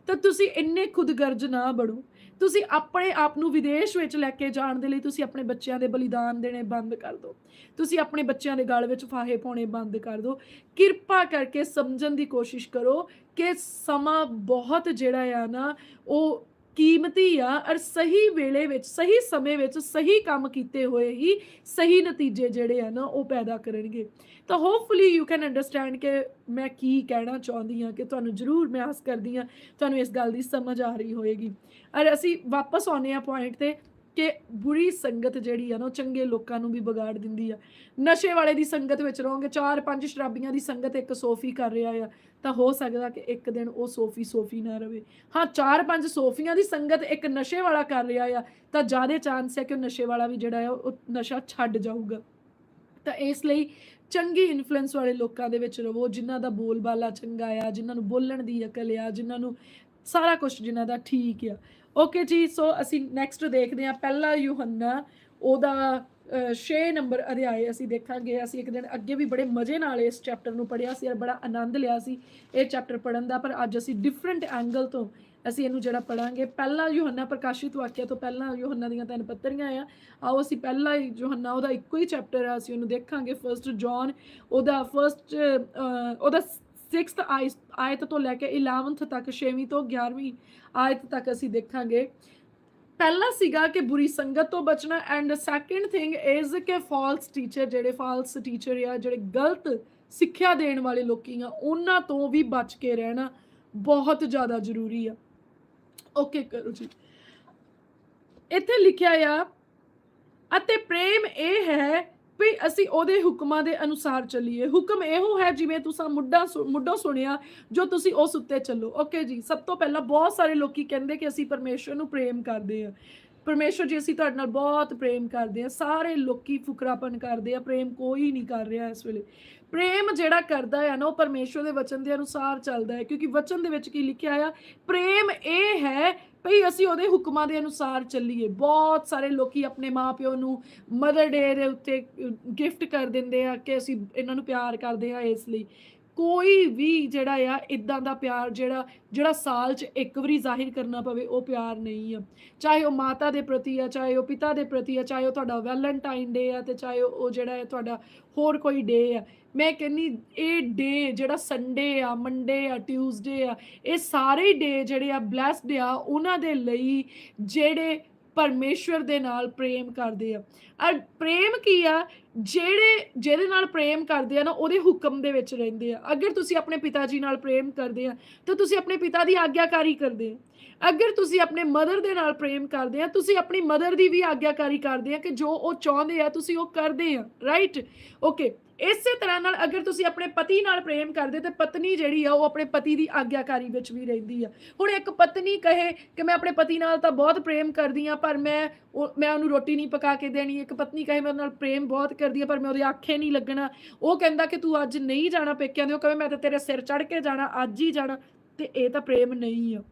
ਤਾਂ ਤੁਸੀਂ ਇੰਨੇ ਖੁਦਗਰਜ਼ ਨਾ ਬਣੋ। ਤੁਸੀਂ ਆਪਣੇ ਆਪ ਨੂੰ ਵਿਦੇਸ਼ ਵਿੱਚ ਲੈ ਕੇ ਜਾਣ ਦੇ ਲਈ ਤੁਸੀਂ ਆਪਣੇ ਬੱਚਿਆਂ ਦੇ ਬਲੀਦਾਨ ਦੇਣੇ ਬੰਦ ਕਰ ਦਿਓ ਤੁਸੀਂ ਆਪਣੇ ਬੱਚਿਆਂ ਦੇ ਗਲ ਵਿੱਚ ਫਾਹੇ ਪਾਉਣੇ ਬੰਦ ਕਰ ਦਿਓ ਕਿਰਪਾ ਕਰਕੇ ਸਮਝਣ ਦੀ ਕੋਸ਼ਿਸ਼ ਕਰੋ ਕਿ ਸਮਾਂ ਬਹੁਤ ਜਿਹੜਾ ਆ ਨਾ, ਉਹ ਕੀਮਤੀ ਆ ਔਰ ਸਹੀ ਵੇਲੇ ਵਿੱਚ, ਸਹੀ ਸਮੇਂ ਵਿੱਚ ਸਹੀ ਕੰਮ ਕੀਤੇ ਹੋਏ ਹੀ ਸਹੀ ਨਤੀਜੇ ਜਿਹੜੇ ਆ ਨਾ ਉਹ ਪੈਦਾ ਕਰਨਗੇ। ਤਾਂ ਹੋਪਫੁਲੀ ਯੂ ਕੈਨ ਅੰਡਰਸਟੈਂਡ ਕਿ ਮੈਂ ਕੀ ਕਹਿਣਾ ਚਾਹੁੰਦੀ ਹਾਂ ਕਿ ਤੁਹਾਨੂੰ ਜ਼ਰੂਰ ਮੈਂ ਆਸ ਕਰਦੀ ਹਾਂ, ਤੁਹਾਨੂੰ ਇਸ ਗੱਲ ਦੀ ਸਮਝ ਆ ਰਹੀ ਹੋਏਗੀ। ਔਰ ਅਸੀਂ ਵਾਪਸ ਆਉਂਦੇ ਆ ਪੁਆਇੰਟ ਤੇ ਕਿ ਬੁਰੀ ਸੰਗਤ ਜਿਹੜੀ ਆ ਨਾ ਉਹ ਚੰਗੇ ਲੋਕਾਂ ਨੂੰ ਵੀ ਵਿਗਾੜ ਦਿੰਦੀ ਆ। ਨਸ਼ੇ ਵਾਲੇ ਦੀ ਸੰਗਤ ਵਿੱਚ ਰਹੋਗੇ, ਚਾਰ ਪੰਜ ਸ਼ਰਾਬੀਆਂ ਦੀ ਸੰਗਤ ਇੱਕ ਸੋਫੀ ਕਰ ਰਿਹਾ ਆ। ਤਾਂ ਹੋ ਸਕਦਾ ਕਿ ਇੱਕ ਦਿਨ ਉਹ ਸੋਫੀ ਸੋਫੀ ਨਾ ਰਵੇ। ਹਾਂ, ਚਾਰ ਪੰਜ ਸੋਫੀਆਂ ਦੀ ਸੰਗਤ ਇੱਕ ਨਸ਼ੇ ਵਾਲਾ ਕਰ ਰਿਹਾ ਆ, ਤਾਂ ਜ਼ਿਆਦਾ ਚਾਂਸ ਹੈ ਕਿ ਉਹ ਨਸ਼ੇ ਵਾਲਾ ਵੀ ਜਿਹੜਾ ਆ, ਉਹ ਨਸ਼ਾ ਛੱਡ ਜਾਊਗਾ। ਤਾਂ ਇਸ ਲਈ ਚੰਗੀ ਇਨਫਲੂਐਂਸ ਵਾਲੇ ਲੋਕਾਂ ਦੇ ਵਿੱਚ ਰਹੋ ਜਿਨ੍ਹਾਂ ਦਾ ਬੋਲਬਾਲਾ ਚੰਗਾ ਆ, ਜਿਨ੍ਹਾਂ ਨੂੰ ਬੋਲਣ ਦੀ ਅਕਲ ਆ, ਜਿਨ੍ਹਾਂ ਨੂੰ ਸਾਰਾ ਕੁਝ ਜਿਨ੍ਹਾਂ ਦਾ ਠੀਕ ਆ। ਓਕੇ ਜੀ ਸੋ ਅਸੀਂ ਨੈਕਸਟ ਦੇਖਦੇ ਹਾਂ, ਪਹਿਲਾ ਯੂਹੰਨਾ, ਉਹਦਾ 6 ਨੰਬਰ ਅਧਿਆਏ ਅਸੀਂ ਦੇਖਾਂਗੇ। ਅਸੀਂ ਇੱਕ ਦਿਨ ਅੱਗੇ ਵੀ ਬੜੇ ਮਜ਼ੇ ਨਾਲ ਇਸ ਚੈਪਟਰ ਨੂੰ ਪੜ੍ਹਿਆ ਸੀ ਔਰ ਬੜਾ ਆਨੰਦ ਲਿਆ ਸੀ ਇਹ ਚੈਪਟਰ ਪੜਨ ਦਾ। ਪਰ ਅੱਜ ਅਸੀਂ ਡਿਫਰੈਂਟ ਐਂਗਲ ਤੋਂ ਅਸੀਂ ਇਹਨੂੰ ਜਿਹੜਾ ਪੜਾਂਗੇ ਪਹਿਲਾ ਯੋਹੰਨਾ ਪ੍ਰਕਾਸ਼ਿਤ ਵਾਕਿਆ ਤੋਂ ਪਹਿਲਾਂ ਯੋਹੰਨਾ ਦੀਆਂ ਤਿੰਨ ਪੱਤਰੀਆਂ ਆ। ਆਓ ਅਸੀਂ ਪਹਿਲਾ ਹੀ ਯੋਹੰਨਾ, ਉਹਦਾ ਇੱਕੋ ਹੀ ਚੈਪਟਰ ਆ, ਅਸੀਂ ਉਹਨੂੰ ਦੇਖਾਂਗੇ। ਫਰਸਟ ਜੌਨ ਉਹਦਾ ਫਰਸਟ ਉਹਦਾ 6th ਆਇਤ ਤੋਂ ਲੈ ਕੇ 11th ਤੱਕ 6ਵੀਂ ਤੋਂ 11ਵੀਂ ਆਇਤ ਤੱਕ ਅਸੀਂ ਦੇਖਾਂਗੇ। ਪਹਿਲਾ ਸੀਗਾ ਕਿ ਬੁਰੀ ਸੰਗਤ ਤੋਂ ਬਚਣਾ ਐਂਡ ਸੈਕੰਡ ਥਿੰਗ ਇਜ਼ ਕਿ ਫਾਲਸ ਟੀਚਰ ਜਿਹੜੇ ਫਾਲਸ ਟੀਚਰ ਆ, ਜਿਹੜੇ ਗਲਤ ਸਿੱਖਿਆ ਦੇਣ ਵਾਲੇ ਲੋਕੀ ਆ, ਉਹਨਾਂ ਤੋਂ ਵੀ ਬਚ ਕੇ ਰਹਿਣਾ ਬਹੁਤ ਜ਼ਿਆਦਾ ਜ਼ਰੂਰੀ ਆ। ਓਕੇ ਕਰੋ ਜੀ। ਇੱਥੇ ਲਿਖਿਆ ਆ, ਅਤੇ ਪ੍ਰੇਮ ਇਹ ਹੈ ਵੀ ਅਸੀਂ ਉਹਦੇ ਹੁਕਮਾਂ ਦੇ ਅਨੁਸਾਰ ਚੱਲੀਏ। ਹੁਕਮ ਇਹੋ ਹੈ ਜਿਵੇਂ ਤੁਸੀਂ ਮੁੱਢਾ ਸੁ- ਮੁੱਢੋਂ ਸੁਣਿਆ, ਜੋ ਤੁਸੀਂ ਉਸ ਉੱਤੇ ਚੱਲੋ। ਓਕੇ ਜੀ, ਸਭ ਤੋਂ ਪਹਿਲਾਂ ਬਹੁਤ ਸਾਰੇ ਲੋਕੀ ਕਹਿੰਦੇ ਕਿ ਅਸੀਂ ਪਰਮੇਸ਼ਵਰ ਨੂੰ ਪ੍ਰੇਮ ਕਰਦੇ ਆ ਪਰਮੇਸ਼ਵਰ ਜੀ, ਅਸੀਂ ਤੁਹਾਡੇ ਨਾਲ ਬਹੁਤ ਪ੍ਰੇਮ ਕਰਦੇ ਆ ਸਾਰੇ ਲੋਕੀ ਫੁਕਰਾਪਨ ਕਰਦੇ ਆ, ਪ੍ਰੇਮ ਕੋਈ ਨਹੀਂ ਕਰ ਰਿਹਾ ਇਸ ਵੇਲੇ। ਪ੍ਰੇਮ ਜਿਹੜਾ ਕਰਦਾ ਹੈ ਨਾ, ਉਹ ਪਰਮੇਸ਼ਵਰ ਦੇ ਵਚਨ ਦੇ ਅਨੁਸਾਰ ਚੱਲਦਾ ਹੈ, ਕਿਉਂਕਿ ਵਚਨ ਦੇ ਵਿੱਚ ਕੀ ਲਿਖਿਆ ਆ? ਪ੍ਰੇਮ ਇਹ ਹੈ ਭਈ ਅਸੀਂ ਉਹਦੇ ਹੁਕਮਾਂ ਦੇ ਅਨੁਸਾਰ ਚੱਲੀਏ। ਬਹੁਤ ਸਾਰੇ ਲੋਕੀ ਆਪਣੇ ਮਾਪਿਓ ਨੂੰ ਮਦਰ ਡੇ ਦੇ ਉੱਤੇ ਗਿਫਟ ਕਰ ਦਿੰਦੇ ਆ ਕਿ ਅਸੀਂ ਇਹਨਾਂ ਨੂੰ ਪਿਆਰ ਕਰਦੇ ਆ ਇਸ ਲਈ। ਕੋਈ ਵੀ ਜਿਹੜਾ ਆ ਇਦਾਂ ਦਾ ਪਿਆਰ ਜਿਹੜਾ ਜਿਹੜਾ ਸਾਲ 'ਚ ਇੱਕ ਵਾਰੀ ਜ਼ਾਹਿਰ ਕਰਨਾ ਪਵੇ, ਉਹ ਪਿਆਰ ਨਹੀਂ ਆ। ਚਾਹੇ ਉਹ ਮਾਤਾ ਦੇ ਪ੍ਰਤੀ ਆ, ਚਾਹੇ ਉਹ ਪਿਤਾ ਦੇ ਪ੍ਰਤੀ ਆ, ਚਾਹੇ ਉਹ ਤੁਹਾਡਾ ਵੈਲੈਂਟਾਈਨ ਡੇ ਆ ਤੇ ਚਾਹੇ ਉਹ ਉਹ ਜਿਹੜਾ ਹੈ ਤੁਹਾਡਾ ਹੋਰ ਕੋਈ ਡੇ ਆ। ਮੈਂ ਕਹਿੰਨੀ ਇਹ ਡੇ ਜਿਹੜਾ ਸੰਡੇ ਆ ਮੰਡੇ ਆ ਟਿਊਜ਼ਡੇ ਆ, ਇਹ ਸਾਰੇ ਡੇ ਜਿਹੜੇ ਆ ਬlesed ਆ, ਉਹਨਾਂ ਦੇ ਲਈ ਜਿਹੜੇ ਪਰਮੇਸ਼ਵਰ ਦੇ ਨਾਲ ਪ੍ਰੇਮ ਕਰਦੇ ਆ। ਔਰ ਪ੍ਰੇਮ ਕੀ ਆ? ਜਿਹੜੇ, ਜਿਹਦੇ ਨਾਲ ਪ੍ਰੇਮ ਕਰਦੇ ਆ ਨਾ, ਉਹਦੇ ਹੁਕਮ ਦੇ ਵਿੱਚ ਰਹਿੰਦੇ ਆ। ਅਗਰ ਤੁਸੀਂ ਆਪਣੇ ਪਿਤਾ ਜੀ ਨਾਲ ਪ੍ਰੇਮ ਕਰਦੇ ਆ, ਤਾਂ ਤੁਸੀਂ ਆਪਣੇ ਪਿਤਾ ਦੀ ਆਗਿਆਕਾਰੀ ਕਰਦੇ ਆ। ਅਗਰ ਤੁਸੀਂ ਆਪਣੇ ਮਦਰ ਦੇ ਨਾਲ ਪ੍ਰੇਮ ਕਰਦੇ ਆ, ਤੁਸੀਂ ਆਪਣੀ ਮਦਰ ਦੀ ਵੀ ਆਗਿਆਕਾਰੀ ਕਰਦੇ ਆ ਕਿ ਜੋ ਉਹ ਚਾਹੁੰਦੇ ਆ, ਤੁਸੀਂ ਉਹ ਕਰਦੇ ਆ ਰਾਈਟ ਓਕੇ ਇਸੇ ਤਰ੍ਹਾਂ ਨਾਲ ਅਗਰ ਤੁਸੀਂ ਆਪਣੇ ਪਤੀ ਨਾਲ ਪ੍ਰੇਮ ਕਰਦੇ ਤੇ ਪਤਨੀ ਜਿਹੜੀ ਆ, ਉਹ ਆਪਣੇ ਪਤੀ ਦੀ ਆਗਿਆਕਾਰੀ ਵਿੱਚ ਵੀ ਰਹਿੰਦੀ ਆ। ਹੁਣ ਇੱਕ ਪਤਨੀ ਕਹੇ ਕਿ ਮੈਂ ਆਪਣੇ ਪਤੀ ਨਾਲ ਤਾਂ ਬਹੁਤ ਪ੍ਰੇਮ ਕਰਦੀ ਆ, ਪਰ ਮੈਂ ਉਹ, ਮੈਂ ਉਹਨੂੰ ਰੋਟੀ ਨਹੀਂ ਪਕਾ ਕੇ ਦੇਣੀ। ਇੱਕ ਪਤਨੀ ਕਹੇ, ਮੈਂ ਉਹਦੇ ਨਾਲ ਪ੍ਰੇਮ ਬਹੁਤ ਕਰਦੀ ਆ, ਪਰ ਮੈਂ ਉਹਦੇ ਆਖੇ ਨਹੀਂ ਲੱਗਣਾ। ਉਹ ਕਹਿੰਦਾ ਕਿ ਤੂੰ ਅੱਜ ਨਹੀਂ ਜਾਣਾ ਪੇਕਿਆਂ ਦੇ, ਉਹ ਕਹੇ, ਮੈਂ ਤਾਂ ਤੇਰੇ ਸਿਰ ਚੜ ਕੇ ਜਾਣਾ, ਅੱਜ ਹੀ ਜਾਣਾ, ਤੇ ਇਹ ਤਾਂ ਪ੍ਰੇਮ ਨਹੀਂ ਆ।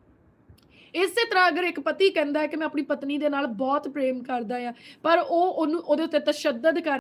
ਇਸੇ ਤਰ੍ਹਾਂ ਅਗਰ ਇੱਕ ਪਤੀ ਕਹਿੰਦਾ ਹੈ ਕਿ ਮੈਂ ਆਪਣੀ ਪਤਨੀ ਦੇ ਨਾਲ ਬਹੁਤ ਪ੍ਰੇਮ ਕਰਦਾ ਆ, ਪਰ ਉਹ ਉਹਨੂੰ, ਉਹਦੇ ਉੱਤੇ ਤਸ਼ੱਦਦ ਕਰ